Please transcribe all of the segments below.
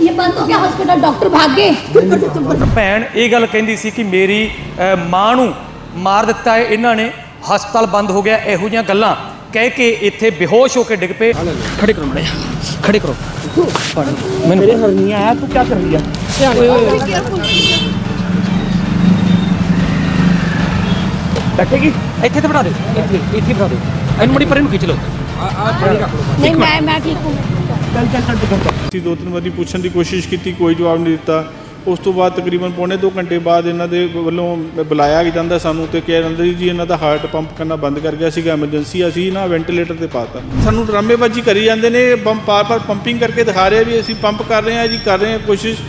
ये बंद हो गया हॉस्पिटल डॉक्टर भाग गए ਭੈਣ ਇਹ ਗੱਲ ਕਹਿੰਦੀ ਸੀ ਕਿ ਮੇਰੀ ਅ, ਮਾਂ ਨੂੰ ਮਾਰ ਦਿੱਤਾ ਹੈ ਇਹਨਾਂ ਨੇ ਹਸਪਤਾਲ ਬੰਦ ਹੋ ਗਿਆ ਇਹੋ ਜਿਹੀਆਂ ਗੱਲਾਂ ਕਹਿ ਕੇ ਇੱਥੇ ਬੇਹੋਸ਼ ਹੋ ਕੇ ਡਿੱਗ ਪਏ ਖੜੇ ਕਰੋ ਮੜੇ ਖੜੇ ਕਰੋ ਮੈਨੂੰ मेरे हरनिया है तू क्या कर रही है बैठेगी ਇੱਥੇ ਤੇ ਬਣਾ ਦੇ ਇੱਥੇ ਇੱਥੇ ਬਣਾ ਦੇ ਇਹਨੂੰ ਮੜੀ ਪਰੇ ਨੂੰ ਖਿੱਚ ਲਓ नहीं मैं मैं ठीक हूँ ਚੱਲ ਚੱਲ ਅਸੀਂ ਦੋ ਤਿੰਨ ਵਾਰੀ ਪੁੱਛਣ ਦੀ ਕੋਸ਼ਿਸ਼ ਕੀਤੀ ਕੋਈ ਜਵਾਬ ਨਹੀਂ ਦਿੱਤਾ। ਉਸ ਤੋਂ ਬਾਅਦ ਤਕਰੀਬਨ ਪੌਣੇ 2 ਘੰਟੇ ਬਾਅਦ ਇਹਨਾਂ ਦੇ ਵੱਲੋਂ ਬੁਲਾਇਆ ਜਾਂਦਾ ਸਾਨੂੰ ਤੇ ਕਿਹਾ ਜਾਂਦਾ ਜੀ ਇਹਨਾਂ ਦਾ ਹਾਰਟ ਪੰਪ ਕਰਨਾ ਬੰਦ ਕਰ ਗਿਆ ਸੀਗਾ ਐਮਰਜੈਂਸੀ ਅਸੀਂ ਨਾ ਵੈਂਟੀਲੇਟਰ ਤੇ ਪਾਤਾ। ਸਾਨੂੰ ਡਰਾਮੇਬਾਜ਼ੀ ਕਰੀ ਜਾਂਦੇ ਨੇ ਪੰਪ ਪਾਰ-ਪਾਰ ਪੰਪਿੰਗ ਕਰਕੇ ਦਿਖਾ ਰਹੇ ਵੀ ਅਸੀਂ ਪੰਪ ਕਰ ਰਹੇ ਹਾਂ ਜੀ ਕਰ ਰਹੇ ਹਾਂ ਕੋਸ਼ਿਸ਼।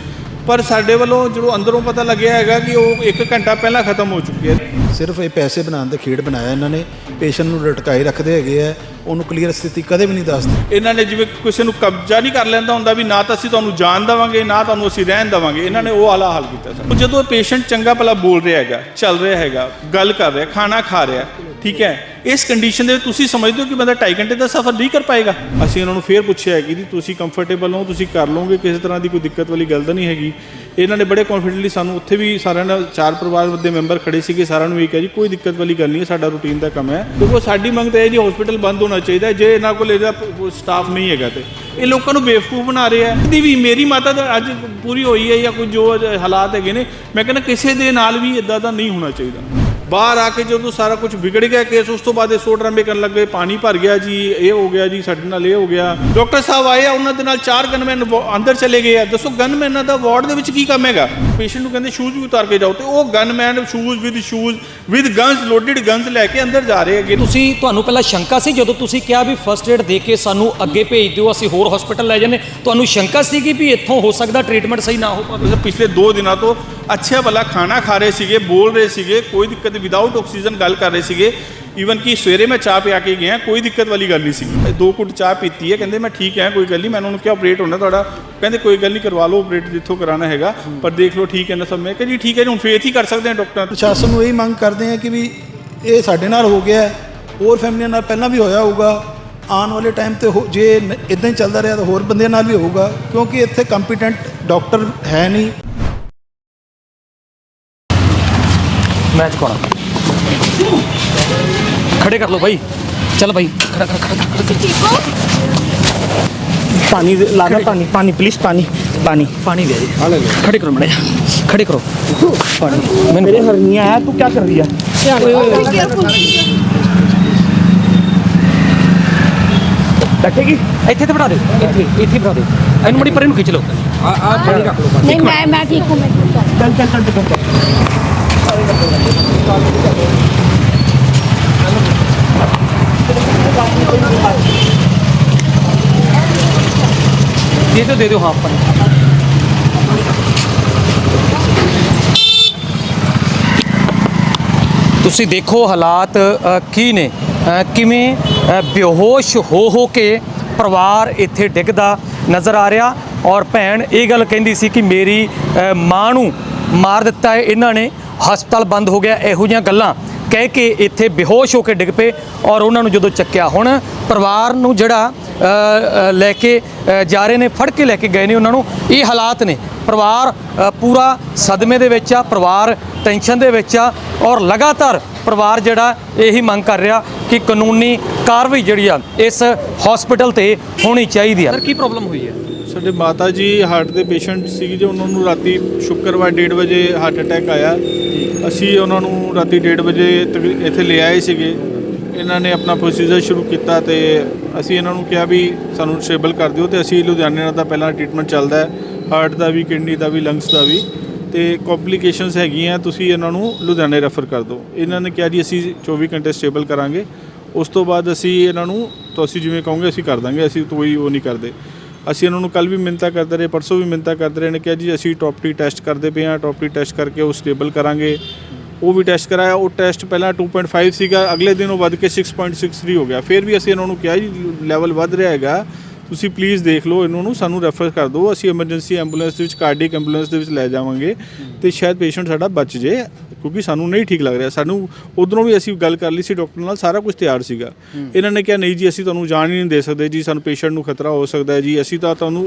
ਪਰ ਸਾਡੇ ਵੱਲੋਂ ਜਦੋਂ ਅੰਦਰੋਂ ਪਤਾ ਲੱਗਿਆ ਹੈਗਾ ਕਿ ਉਹ 1 ਘੰਟਾ ਪਹਿਲਾਂ ਖਤਮ ਹੋ ਚੁੱਕੀ ਸਿਰਫ ਇਹ ਪੈਸੇ ਬਣਾਉਣ ਦੇ ਖੇਡ ਬਣਾਇਆ ਇਹਨਾਂ ਨੇ। ਪੇਸ਼ੈਂਟ ਨੂੰ ਲਟਕਾਈ ਰੱਖਦੇ ਹੈਗੇ ਆ, ਉਹਨੂੰ ਕਲੀਅਰ ਸਥਿਤੀ ਕਦੇ ਵੀ ਨਹੀਂ ਦੱਸਦੇ ਇਹਨਾਂ ਨੇ ਜਿਵੇਂ ਕਿਸੇ ਨੂੰ ਕਬਜ਼ਾ ਨਹੀਂ ਕਰ ਲੈਂਦਾ ਹੁੰਦਾ ਵੀ ਨਾ ਤਾਂ ਅਸੀਂ ਤੁਹਾਨੂੰ ਜਾਣ ਦੇਵਾਂਗੇ, ਨਾ ਤੁਹਾਨੂੰ ਅਸੀਂ ਰਹਿਣ ਦੇਵਾਂਗੇ, ਇਹਨਾਂ ਨੇ ਉਹ ਆਲਾ ਹਾਲ ਕੀਤਾ ਸਰ। ਜਦੋਂ ਪੇਸ਼ੈਂਟ ਚੰਗਾ ਭਲਾ ਬੋਲ ਰਿਹਾ ਹੈਗਾ, ਚੱਲ ਰਿਹਾ ਹੈਗਾ, ਗੱਲ ਕਰ ਰਿਹਾ, ਖਾਣਾ ਖਾ ਰਿਹਾ, ਠੀਕ ਹੈ, ਇਸ ਕੰਡੀਸ਼ਨ ਦੇ ਵਿੱਚ ਤੁਸੀਂ ਸਮਝਦੇ ਹੋ ਕਿ ਬੰਦਾ 2.5 ਘੰਟੇ ਦਾ ਸਫ਼ਰ ਨਹੀਂ ਕਰ ਪਾਏਗਾ? ਅਸੀਂ ਉਹਨਾਂ ਨੂੰ ਫੇਰ ਪੁੱਛਿਆ ਹੈ ਕਿ ਜੀ, ਤੁਸੀਂ ਕੰਫਰਟੇਬਲ ਹੋ, ਤੁਸੀਂ ਕਰ ਲਓਗੇ, ਕਿਸੇ ਤਰ੍ਹਾਂ ਦੀ ਕੋਈ ਦਿੱਕਤ ਵਾਲੀ ਗੱਲ ਤਾਂ ਨਹੀਂ ਹੈਗੀ। ਇਹਨਾਂ ਨੇ ਬੜੇ ਕੌਨਫੀਡੈਂਟਲੀ ਸਾਨੂੰ ਉੱਥੇ ਵੀ ਸਾਰਿਆਂ ਨਾਲ ਚਾਰ ਪਰਿਵਾਰ ਦੇ ਮੈਂਬਰ ਖੜੇ ਸੀਗੇ, ਸਾਰਿਆਂ ਨੂੰ ਇਹ ਕਿਹਾ ਜੀ, ਕੋਈ ਦਿੱਕਤ ਵਾਲੀ ਗੱਲ ਨਹੀਂ ਹੈ, ਸਾਡਾ ਰੂਟੀਨ ਦਾ ਕੰਮ ਹੈ। ਦੇਖੋ, ਸਾਡੀ ਮੰਗ ਤਾਂ ਇਹ ਜੀ ਹਸਪੀਟਲ ਬੰਦ ਹੋਣਾ ਚਾਹੀਦਾ ਜੇ ਇਹਨਾਂ ਕੋਲ ਇਹਦਾ ਸਟਾਫ ਨਹੀਂ ਹੈਗਾ ਤੇ। ਇਹ ਲੋਕਾਂ ਨੂੰ ਬੇਵਕੂਫ ਬਣਾ ਰਹੇ ਆ ਦੀ ਵੀ ਮੇਰੀ ਮਾਤਾ ਦਾ ਅੱਜ ਪੂਰੀ ਹੋਈ ਹੈ ਜਾਂ ਕੋਈ ਜੋ ਹਾਲਾਤ ਹੈਗੇ ਨੇ, ਮੈਂ ਕਹਿੰਦਾ ਕਿਸੇ ਦੇ ਨਾਲ ਵੀ ਇਦਾਂ ਦਾ ਨਹੀਂ ਹੋਣਾ ਚਾਹੀਦਾ। ਬਾਹਰ ਆ ਕੇ ਜਦੋਂ ਸਾਰਾ ਕੁਝ ਵਿਗੜ ਗਿਆ ਕੇਸ ਉਸ ਤੋਂ ਬਾਅਦ ਇਹ ਸੋ ਡਰਾਮੇ ਕਰਨ ਲੱਗੇ ਪਾਣੀ ਭਰ ਗਿਆ ਜੀ ਇਹ ਹੋ ਗਿਆ ਜੀ ਸਾਡੇ ਨਾਲ ਇਹ ਹੋ ਗਿਆ। ਡਾਕਟਰ ਸਾਹਿਬ ਆਏ ਆ ਉਹਨਾਂ ਦੇ ਨਾਲ ਚਾਰ ਗਨਮੈਨ ਅੰਦਰ ਚਲੇ ਗਏ ਆ। ਦੱਸੋ ਗਨਮੈਨਾਂ ਦਾ ਵਾਰਡ ਦੇ ਵਿੱਚ ਕੀ ਕੰਮ ਹੈਗਾ? ਪੇਸ਼ੈਂਟ ਨੂੰ ਕਹਿੰਦੇ ਸ਼ੂਜ਼ ਵੀ ਉਤਾਰ ਕੇ ਜਾਓ ਤੇ ਉਹ gunman shoes with shoes with guns loaded guns ਲੈ ਕੇ ਅੰਦਰ ਜਾ ਰਹੇ ਹੈਗੇ। ਤੁਸੀਂ ਤੁਹਾਨੂੰ ਪਹਿਲਾਂ ਸ਼ੰਕਾ ਸੀ ਜਦੋਂ ਤੁਸੀਂ ਕਿਹਾ ਵੀ ਫਰਸਟ ਏਡ ਦੇ ਕੇ ਸਾਨੂੰ ਅੱਗੇ ਭੇਜ ਦਿਓ ਅਸੀਂ ਹੋਰ ਹਸਪੀਟਲ ਲੈ ਜਾਂਦੇ ਤੁਹਾਨੂੰ ਸ਼ੰਕਾ ਸੀ ਕਿ ਵੀ ਇੱਥੋਂ ਹੋ ਸਕਦਾ ਟ੍ਰੀਟਮੈਂਟ ਸਹੀ ਨਾ ਹੋ ਪਾਵੇ? ਪਿਛਲੇ 2 ਦਿਨਾਂ ਤੋਂ ਅੱਛਾ ਭਲਾ ਖਾਣਾ ਖਾ ਰਹੇ ਸੀਗੇ, ਬੋਲ ਰਹੇ ਸੀਗੇ, ਕੋਈ ਦਿੱਕਤ ਵਿਦਆਊਟ ਆਕਸੀਜਨ ਗੱਲ ਕਰ ਰਹੇ ਸੀਗੇ। ਈਵਨ ਕਿ ਸਵੇਰੇ ਮੈਂ ਚਾਹ ਪਿਆ ਕੇ ਗਿਆ, ਕੋਈ ਦਿੱਕਤ ਵਾਲੀ ਗੱਲ ਨਹੀਂ ਸੀ ਦੋ ਕੁੱਟ ਚਾਹ ਪੀਤੀ ਹੈ, ਕਹਿੰਦੇ ਮੈਂ ਠੀਕ ਹੈ, ਕੋਈ ਗੱਲ ਨਹੀਂ ਮੈਂ ਉਹਨਾਂ ਨੂੰ ਕਿਹਾ ਆਪਰੇਟ ਹੋਣਾ ਤੁਹਾਡਾ। ਕਹਿੰਦੇ ਕੋਈ ਗੱਲ ਨਹੀਂ, ਕਰਵਾ ਲਓ ਆਪਰੇਟ ਜਿੱਥੋਂ ਕਰਾਣਾ ਹੈਗਾ, ਪਰ ਦੇਖ ਲਓ ਠੀਕ ਹੈ ਨਾ ਸਭ। ਮੈਂ ਕਿਹਾ ਜੀ ਠੀਕ ਹੈ ਜੀ, ਹੁਣ ਫੇਥ ਹੀ ਕਰ ਸਕਦੇ ਹਾਂ ਡਾਕਟਰ ਪ੍ਰਸ਼ਾਸਨ ਨੂੰ ਇਹ ਮੰਗ ਕਰਦੇ ਆ ਕਿ ਵੀ ਇਹ ਸਾਡੇ ਨਾਲ ਹੋ ਗਿਆ ਹੋਰ ਫੈਮਲੀਆਂ ਨਾਲ ਪਹਿਲਾਂ ਵੀ ਹੋਇਆ ਹੋਊਗਾ। ਆਉਣ ਵਾਲੇ ਟਾਈਮ ਤੇ ਹੋ- ਜੇ ਇਦਾਂ ਹੀ ਚੱਲਦਾ ਰਿਹਾ ਤਾਂ ਹੋਰ ਬੰਦਿਆਂ ਨਾਲ ਵੀ ਹੋਊਗਾ, ਕਿਉਂਕਿ ਇੱਥੇ ਕੰਪੀਟੈਂਟ ਡਾਕਟਰ ਹੈ ਨਹੀਂ। ਮੈਚ ਕੋਣਾ ਖੜੇ ਕਰ ਲਓ ਭਾਈ ਚੱਲ ਭਾਈ ਖੜਾ ਖੜਾ ਖੜਾ ठीक हो पानी दे- लाना पानी पानी प्लीज पानी पानी ਪਾਣੀ ਦੇ ਜੀ ਖੜੇ ਕਰੋ ਮੜੇ ਖੜੇ ਕਰੋ ਪਾਣੀ ਮੈਨੂੰ मेरे हरनिया है तू क्या कर रही है बैठेगी ਇੱਥੇ ਤੇ ਬਣਾ ਦੇ ਇੱਥੇ ਇੱਥੇ ਬਣਾ ਦੇ ਇਹਨੂੰ ਮੜੀ ਪਰੇ ਨੂੰ ਖਿੱਚ ਲਓ नहीं मैं मैं ठीक हूँ मैं ठीक हूँ चल चल चल चल चल ਦੇ ਦਿਓ ਦੇ ਦਿਓ, ਹਾਂ ਪਾਣੀ ਤੁਸੀਂ ਦੇਖੋ ਹਾਲਾਤ ਕੀ ਨੇ। ਕਿਵੇਂ ਬੇਹੋਸ਼ ਹੋ ਹੋ ਕੇ ਪਰਿਵਾਰ ਇੱਥੇ ਡਿੱਗਦਾ ਨਜ਼ਰ ਆ ਰਿਹਾ। ਔਰ ਭੈਣ ਇਹ ਗੱਲ ਕਹਿੰਦੀ ਸੀ ਕਿ ਮੇਰੀ ਮਾਂ ਨੂੰ ਮਾਰ ਦਿੱਤਾ ਹੈ ਇਹਨਾਂ ਨੇ। ਹਸਪਤਾਲ ਬੰਦ ਹੋ ਗਿਆ, ਇਹੋ ਜਿਹੀਆਂ ਗੱਲਾਂ ਕਹਿ ਕੇ ਇੱਥੇ ਬੇਹੋਸ਼ ਹੋ ਕੇ ਡਿੱਗ ਪਏ ਔਰ ਉਹਨਾਂ ਨੂੰ ਜਦੋਂ ਚੱਕਿਆ। ਹੁਣ ਪਰਿਵਾਰ ਨੂੰ ਜਿਹੜਾ ਲੈ ਕੇ ਜਾ ਰਹੇ ਨੇ, ਫੜ ਕੇ ਲੈ ਕੇ ਗਏ ਨੇ ਉਹਨਾਂ ਨੂੰ। ਇਹ ਹਾਲਾਤ ਨੇ। ਪਰਿਵਾਰ ਪੂਰਾ ਸਦਮੇ ਦੇ ਵਿੱਚ ਆ, ਪਰਿਵਾਰ ਟੈਨਸ਼ਨ ਦੇ ਵਿੱਚ ਆ ਔਰ ਲਗਾਤਾਰ ਪਰਿਵਾਰ ਜਿਹੜਾ ਇਹੀ ਮੰਗ ਕਰ ਰਿਹਾ ਕਿ ਕਾਨੂੰਨੀ ਕਾਰਵਾਈ ਜਿਹੜੀ ਆ, ਇਸ ਹਸਪੀਟਲ ਤੇ ਹੋਣੀ ਚਾਹੀਦੀ ਆ। ਸਰ ਕੀ ਪ੍ਰੋਬਲਮ ਹੋਈ ਹੈ? ਸਾਡੇ ਮਾਤਾ ਜੀ ਹਾਰਟ ਦੇ ਪੇਸ਼ੈਂਟ ਸੀ ਜੇ, ਉਹਨਾਂ ਨੂੰ ਰਾਤੀ ਸ਼ੁੱਕਰਵਾਰ 1:30 ਵਜੇ ਹਾਰਟ ਅਟੈਕ ਆਇਆ। ਅਸੀਂ ਉਹਨਾਂ ਨੂੰ ਰਾਤੀ 1:30 ਵਜੇ ਤਕ- ਇੱਥੇ ਲੈ ਆਏ ਸੀਗੇ। ਇਹਨਾਂ ਨੇ ਆਪਣਾ ਪ੍ਰੋਸੀਜਰ ਸ਼ੁਰੂ ਕੀਤਾ ਤੇ ਅਸੀਂ ਇਹਨਾਂ ਨੂੰ ਕਿਹਾ ਵੀ ਸਾਨੂੰ ਸਟੇਬਲ ਕਰ ਦਿਓ ਤੇ ਅਸੀਂ ਲੁਧਿਆਣੇ ਨਾਲ ਤਾਂ ਪਹਿਲਾਂ ਟ੍ਰੀਟਮੈਂਟ ਚੱਲਦਾ ਹੈ। ਹਾਰਟ ਦਾ ਵੀ, ਕਿਡਨੀ ਦਾ ਵੀ ਲੰਗਸ ਦਾ ਵੀ। ਤੇ ਕੰਪਲਿਕੇਸ਼ਨਸ ਹੈਗੀਆਂ, ਤੁਸੀਂ ਇਹਨਾਂ ਨੂੰ ਲੁਧਿਆਣੇ ਰੈਫਰ ਕਰ ਦਿਓ। ਇਹਨਾਂ ਨੇ ਕਿਹਾ ਜੀ, ਅਸੀਂ 24 ਘੰਟੇ ਸਟੇਬਲ ਕਰਾਂਗੇ। ਉਸ ਤੋਂ ਬਾਅਦ ਅਸੀਂ ਇਹਨਾਂ ਨੂੰ ਤੁਸੀਂ ਜਿਵੇਂ ਕਹੋਗੇ, ਅਸੀਂ ਕਰ ਦਾਂਗੇ। ਅਸੀਂ ਕੋਈ ਉਹ ਨਹੀਂ ਕਰਦੇ। ਅਸੀਂ ਉਹਨਾਂ ਨੂੰ ਕੱਲ ਵੀ ਮਿੰਤਾ ਕਰਦੇ ਰਹੇ, ਪਰਸੋਂ ਵੀ ਮਿੰਤਾ ਕਰਦੇ ਰਹੇ ਨੇ ਕਿਹਾ ਜੀ ਅਸੀਂ ਟੌਪਟੀ ਟੈਸਟ ਕਰਦੇ ਪਏ ਹਾਂ ਟੌਪਟੀ ਟੈਸਟ ਕਰਕੇ ਉਹ ਸਟੇਬਲ ਕਰਾਂਗੇ। ਉਹ ਵੀ ਟੈਸਟ ਕਰਾਇਆ, ਉਹ ਟੈਸਟ ਪਹਿਲਾਂ 2.5 ਸੀਗਾ, ਅਗਲੇ ਦਿਨ ਉਹ ਵੱਧ ਕੇ 6.63 ਹੋ ਗਿਆ। ਫਿਰ ਵੀ ਅਸੀਂ ਇਹਨਾਂ ਨੂੰ ਕਿਹਾ ਜੀ ਲੈਵਲ ਵੱਧ ਰਿਹਾ ਹੈਗਾ, ਤੁਸੀਂ ਪਲੀਜ਼ ਦੇਖ ਲਓ ਇਹਨਾਂ ਨੂੰ, ਸਾਨੂੰ ਰੈਫਰ ਕਰ ਦਿਓ, ਅਸੀਂ ਐਮਰਜੈਂਸੀ ਐਂਬੂਲੈਂਸ ਦੇ ਵਿੱਚ ਕਾਰਡੀਅਕ ਐਂਬੂਲੈਂਸ ਦੇ ਵਿੱਚ ਲੈ ਜਾਵਾਂਗੇ ਤੇ ਸ਼ਾਇਦ ਪੇਸ਼ੈਂਟ ਸਾਡਾ ਬਚ ਜੇ। ਕਿਉਂਕਿ ਸਾਨੂੰ ਨਹੀਂ ਠੀਕ ਲੱਗ ਰਿਹਾ। ਸਾਨੂੰ ਉਧਰੋਂ ਵੀ ਅਸੀਂ ਗੱਲ ਕਰ ਲਈ ਸੀ ਡਾਕਟਰ ਨਾਲ ਸਾਰਾ ਕੁਝ ਤਿਆਰ ਸੀਗਾ। ਇਹਨਾਂ ਨੇ ਕਿਹਾ ਨਹੀਂ ਜੀ ਅਸੀਂ ਤੁਹਾਨੂੰ ਜਾਣ ਹੀ ਨਹੀਂ ਦੇ ਸਕਦੇ ਜੀ ਸਾਨੂੰ ਪੇਸ਼ੈਂਟ ਨੂੰ ਖਤਰਾ ਹੋ ਸਕਦਾ ਹੈ ਜੀ। ਅਸੀਂ ਤਾਂ ਤੁਹਾਨੂੰ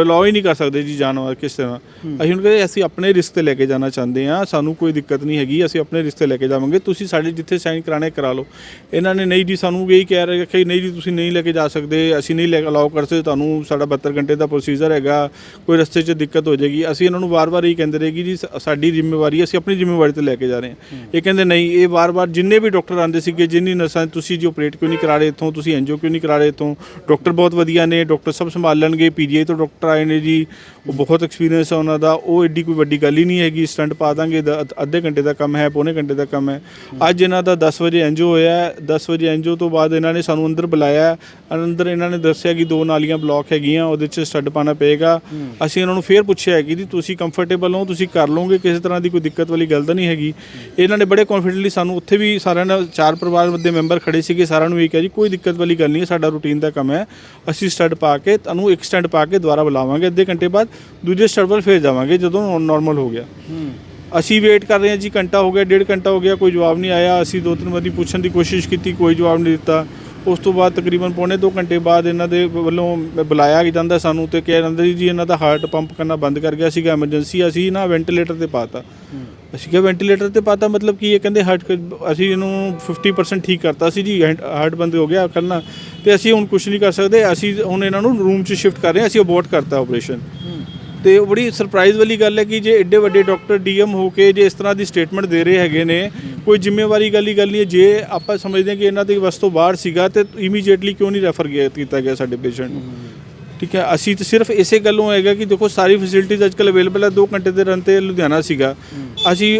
ਅਲਾਉ ਹੀ ਨਹੀਂ ਕਰ ਸਕਦੇ ਜੀ ਜਾਣ ਕਿਸ ਤਰ੍ਹਾਂ। ਅਸੀਂ ਉਹਨਾਂ ਕਹਿੰਦੇ ਅਸੀਂ ਆਪਣੇ ਰਿਸਕ ਤੇ ਲੈ ਕੇ ਜਾਣਾ ਚਾਹੁੰਦੇ ਹਾਂ ਸਾਨੂੰ ਕੋਈ ਦਿੱਕਤ ਨਹੀਂ ਹੈਗੀ ਅਸੀਂ ਆਪਣੇ ਰਿਸਕ ਤੇ ਲੈ ਕੇ ਜਾਵਾਂਗੇ। ਤੁਸੀਂ ਸਾਡੇ ਜਿੱਥੇ ਸਾਈਨ ਕਰਾਣੇ ਕਰਾ ਲਓ। ਇਹਨਾਂ ਨੇ ਨਹੀਂ ਜੀ ਸਾਨੂੰ ਇਹੀ ਕਹਿ ਰਹੇ ਕਿ ਨਹੀਂ ਜੀ ਤੁਸੀਂ ਨਹੀਂ ਲੈ ਕੇ ਜਾ ਸਕਦੇ ਅਸੀਂ ਨਹੀਂ ਲੈ ਅਲਾਉ ਕਰ ਸਕਦੇ ਤੁਹਾਨੂੰ ਸਾਡਾ 72 ਘੰਟੇ ਦਾ ਪ੍ਰੋਸੀਜਰ ਹੈਗਾ ਕੋਈ ਰਸਤੇ 'ਚ ਦਿੱਕਤ ਹੋ ਜਾਏਗੀ। ਅਸੀਂ ਇਹਨਾਂ ਨੂੰ ਵਾਰ-ਵਾਰ ਇਹ ਕਹਿੰਦੇ ਰਹੇ ਕਿ ਜੀ ਸਾਡੀ ਜ਼ਿੰਮੇਵਾਰੀ ਅਸੀਂ ਆਪਣੀ ਜ਼ਿੰਮੇਵਾਰੀ ਤੇ ਲੈ ਕੇ ਜਾ ਰਹੇ ਹਾਂ। ਇਹ ਕਹਿੰਦੇ ਨਹੀਂ ਇਹ ਵਾਰ-ਵਾਰ ਜਿੰਨੇ ਵੀ ਡਾਕਟਰ ਆਉਂਦੇ ਸੀਗੇ ਜਿੰਨੀ ਨਰਸਾਂ ਤੁਸੀਂ ਜੀ ਆਪਰੇਟ ਕਿਉਂ ਨਹੀਂ ਕਰਾ ਰਹੇ ਇੱਥੋਂ? ਤੁਸੀਂ ਐਨਜੀਓ ਕਿਉਂ ਨਹੀਂ ਕਰਾ ਰਹੇ ਇੱਥੋਂ? ਡਾਕਟਰ ਬਹੁਤ ਵਧੀਆ ਨੇ ਡਾਕਟਰ ਸਭ ਸੰਭਾਲ ਲੈਣਗੇ ਪੀਜੀਆਈ ਤੋਂ ਡਾਕਟਰ ਆਏ ਨੇ ਜੀ। ਉਹ ਬਹੁਤ ਐਕਸਪੀਰੀਅੰਸ ਹੈ ਉਹਨਾਂ ਦਾ। ਉਹ ਐਡੀ ਕੋਈ ਵੱਡੀ ਗੱਲ ਹੀ ਨਹੀਂ ਹੈਗੀ। ਸਟੰਟ ਪਾ ਦਾਂਗੇ ਦ- ਅੱਧ- ਅੱਧੇ ਘੰਟੇ ਦਾ ਕੰਮ ਹੈ ਪੌਣੇ ਘੰਟੇ ਦਾ ਕੰਮ ਹੈ। ਅੱਜ ਇਹਨਾਂ ਦਾ 10 ਵਜੇ ਐਨਜੀਓ ਹੋਇਆ ਹੈ। 10 ਵਜੇ ਐਨਜੀਓ ਤੋਂ ਬਾਅਦ ਇਹਨਾਂ ਨੇ ਸਾਨੂੰ ਅੰਦਰ ਬੁਲਾਇਆ ਹੈ। ਅੰਦਰ ਇਹਨਾਂ ਨੇ ਦੱਸਿਆ ਕਿ ਦੋ ਨਾਲੀਆਂ ਬਲੌਕ ਹੈਗੀਆਂ ਉਹਦੇ 'ਚ ਸਟੱਡ ਪਾਣਾ ਪਏਗਾ। ਅਸੀਂ ਇਹਨਾਂ ਨੂੰ ਫੇਰ ਪੁੱਛਿਆ ਕਿ ਜੀ ਤੁਸੀਂ ਕੰਫਰਟੇਬਲ ਹੋ? ਤੁਸੀਂ ਕਰ ਲਓਗੇ? ਕਿਸੇ ਤਰ੍ਹਾਂ ਦੀ ਕੋਈ ਦਿੱਕਤ ਵਾਲੀ ਗੱਲ ਤਾਂ ਨਹੀਂ ਹੈਗੀ। ਇਹਨਾਂ ਨੇ ਬੜੇ ਕੌਨਫੀਡੈਂਟਲੀ ਸਾਨੂੰ ਉੱਥੇ ਵੀ ਸਾਰਿਆਂ ਨਾਲ ਚਾਰ ਪਰਿਵਾਰ ਦੇ ਮੈਂਬਰ ਖੜੇ ਸੀਗੇ, ਸਾਰਿਆਂ ਨੂੰ ਇਹ ਕਿਹਾ ਜੀ, ਕੋਈ ਦਿੱਕਤ ਵਾਲੀ ਗੱਲ ਨਹੀਂ ਹੈ, ਸਾਡਾ ਰੂਟੀਨ ਦਾ ਕੰਮ ਹੈ। ਅਸੀਂ ਸਟੱਡ ਪਾ ਕੇ, ਤੁਹਾਨੂੰ ਇੱਕ ਸਟੱਡ ਪਾ ਕੇ ਦੁਬਾਰਾ ਬੁਲਾਵਾਂਗੇ। ਅੱਧੇ ਘੰਟੇ ਬਾਅਦ ਦੂਜੇ ਸਟੱਡ ਵੱਲ ਫੇਰ ਜਾਵਾਂਗੇ, ਜਦੋਂ ਨਾਰਮਲ ਹੋ ਗਿਆ। ਅਸੀਂ ਵੇਟ ਕਰ ਰਹੇ ਹਾਂ ਜੀ, ਘੰਟਾ ਹੋ ਗਿਆ, ਡੇਢ ਘੰਟਾ ਹੋ ਗਿਆ, ਕੋਈ ਜਵਾਬ ਨਹੀਂ ਆਇਆ। ਅਸੀਂ ਦੋ ਤਿੰਨ ਵਾਰੀ ਪੁੱਛਣ ਦੀ ਕੋਸ਼ਿਸ਼ ਕੀਤੀ, ਕੋਈ ਜਵਾਬ ਨਹੀਂ ਦਿੱਤਾ। ਉਸ ਤੋਂ ਬਾਅਦ ਤਕਰੀਬਨ ਪੌਣੇ 2 ਘੰਟੇ ਬਾਅਦ ਇਹਨਾਂ ਦੇ ਵੱਲੋਂ ਬੁਲਾਇਆ ਜਾਂਦਾ ਸਾਨੂੰ ਤੇ ਕਿਹਾ ਜਾਂਦਾ ਜੀ, ਇਹਨਾਂ ਦਾ ਹਾਰਟ ਪੰਪ ਕਰਨਾ ਬੰਦ ਕਰ ਗਿਆ ਸੀਗਾ, ਐਮਰਜੈਂਸੀ ਅਸੀਂ ਨਾ ਵੈਂਟੀਲੇਟਰ ਤੇ ਪਾਤਾ। ਅਸੀਂ ਕਿਹਾ, ਵੈਂਟੀਲੇਟਰ ਤੇ ਪਾਤਾ, ਮਤਲਬ ਕੀ ਇਹ ਕਹਿੰਦੇ ਹਾਰਟ ਅਸੀਂ ਇਹਨੂੰ 50% ਠੀਕ ਕਰਤਾ ਸੀ ਜੀ ਹਾਰਟ ਬੰਦ ਹੋ ਗਿਆ ਕਰਨਾ ਤੇ ਅਸੀਂ ਹੁਣ ਕੁਝ ਨਹੀਂ ਕਰ ਸਕਦੇ, ਅਸੀਂ ਹੁਣ ਇਹਨਾਂ ਨੂੰ ਰੂਮ 'ਚ ਸ਼ਿਫਟ ਕਰ ਰਹੇ ਹਾਂ, ਅਸੀਂ ਅਬੋਰਟ ਕਰਤਾ ਆਪਰੇਸ਼ਨ ਤੇ ਉਹ ਬੜੀ ਸਰਪ੍ਰਾਈਜ਼ ਵਾਲੀ ਗੱਲ ਹੈ ਕਿ ਜੇ ਐਡੇ ਵੱਡੇ ਡਾਕਟਰ ਡੀਐਮ ਹੋ ਕੇ ਜੇ ਇਸ ਤਰ੍ਹਾਂ ਦੀ ਸਟੇਟਮੈਂਟ ਦੇ ਰਹੇ ਹੈਗੇ ਨੇ, ਕੋਈ ਜ਼ਿੰਮੇਵਾਰੀ ਗੱਲ ਹੀ ਗੱਲ ਨਹੀਂ ਹੈ। ਜੇ ਆਪਾਂ ਸਮਝਦੇ ਹਾਂ ਕਿ ਇਹਨਾਂ ਦੀ ਵੱਸ ਤੋਂ ਬਾਹਰ ਸੀਗਾ, ਤੇ ਇਮੀਡੀਏਟਲੀ ਕਿਉਂ ਨਹੀਂ ਰੈਫਰ ਗਿਆ ਕੀਤਾ ਗਿਆ ਸਾਡੇ ਪੇਸ਼ੈਂਟ ਨੂੰ? ਠੀਕ ਹੈ, ਅਸੀਂ ਤਾਂ ਸਿਰਫ ਇਸੇ ਗੱਲੋਂ ਹੈਗਾ ਕਿ ਦੇਖੋ ਸਾਰੀ ਫੈਸਿਲਿਟੀਜ਼ ਅੱਜਕੱਲ ਅਵੇਲੇਬਲ ਹੈ 2 ਘੰਟੇ ਦੇ ਰਨ ਤੇ ਲੁਧਿਆਣਾ ਸੀਗਾ। ਅਸੀਂ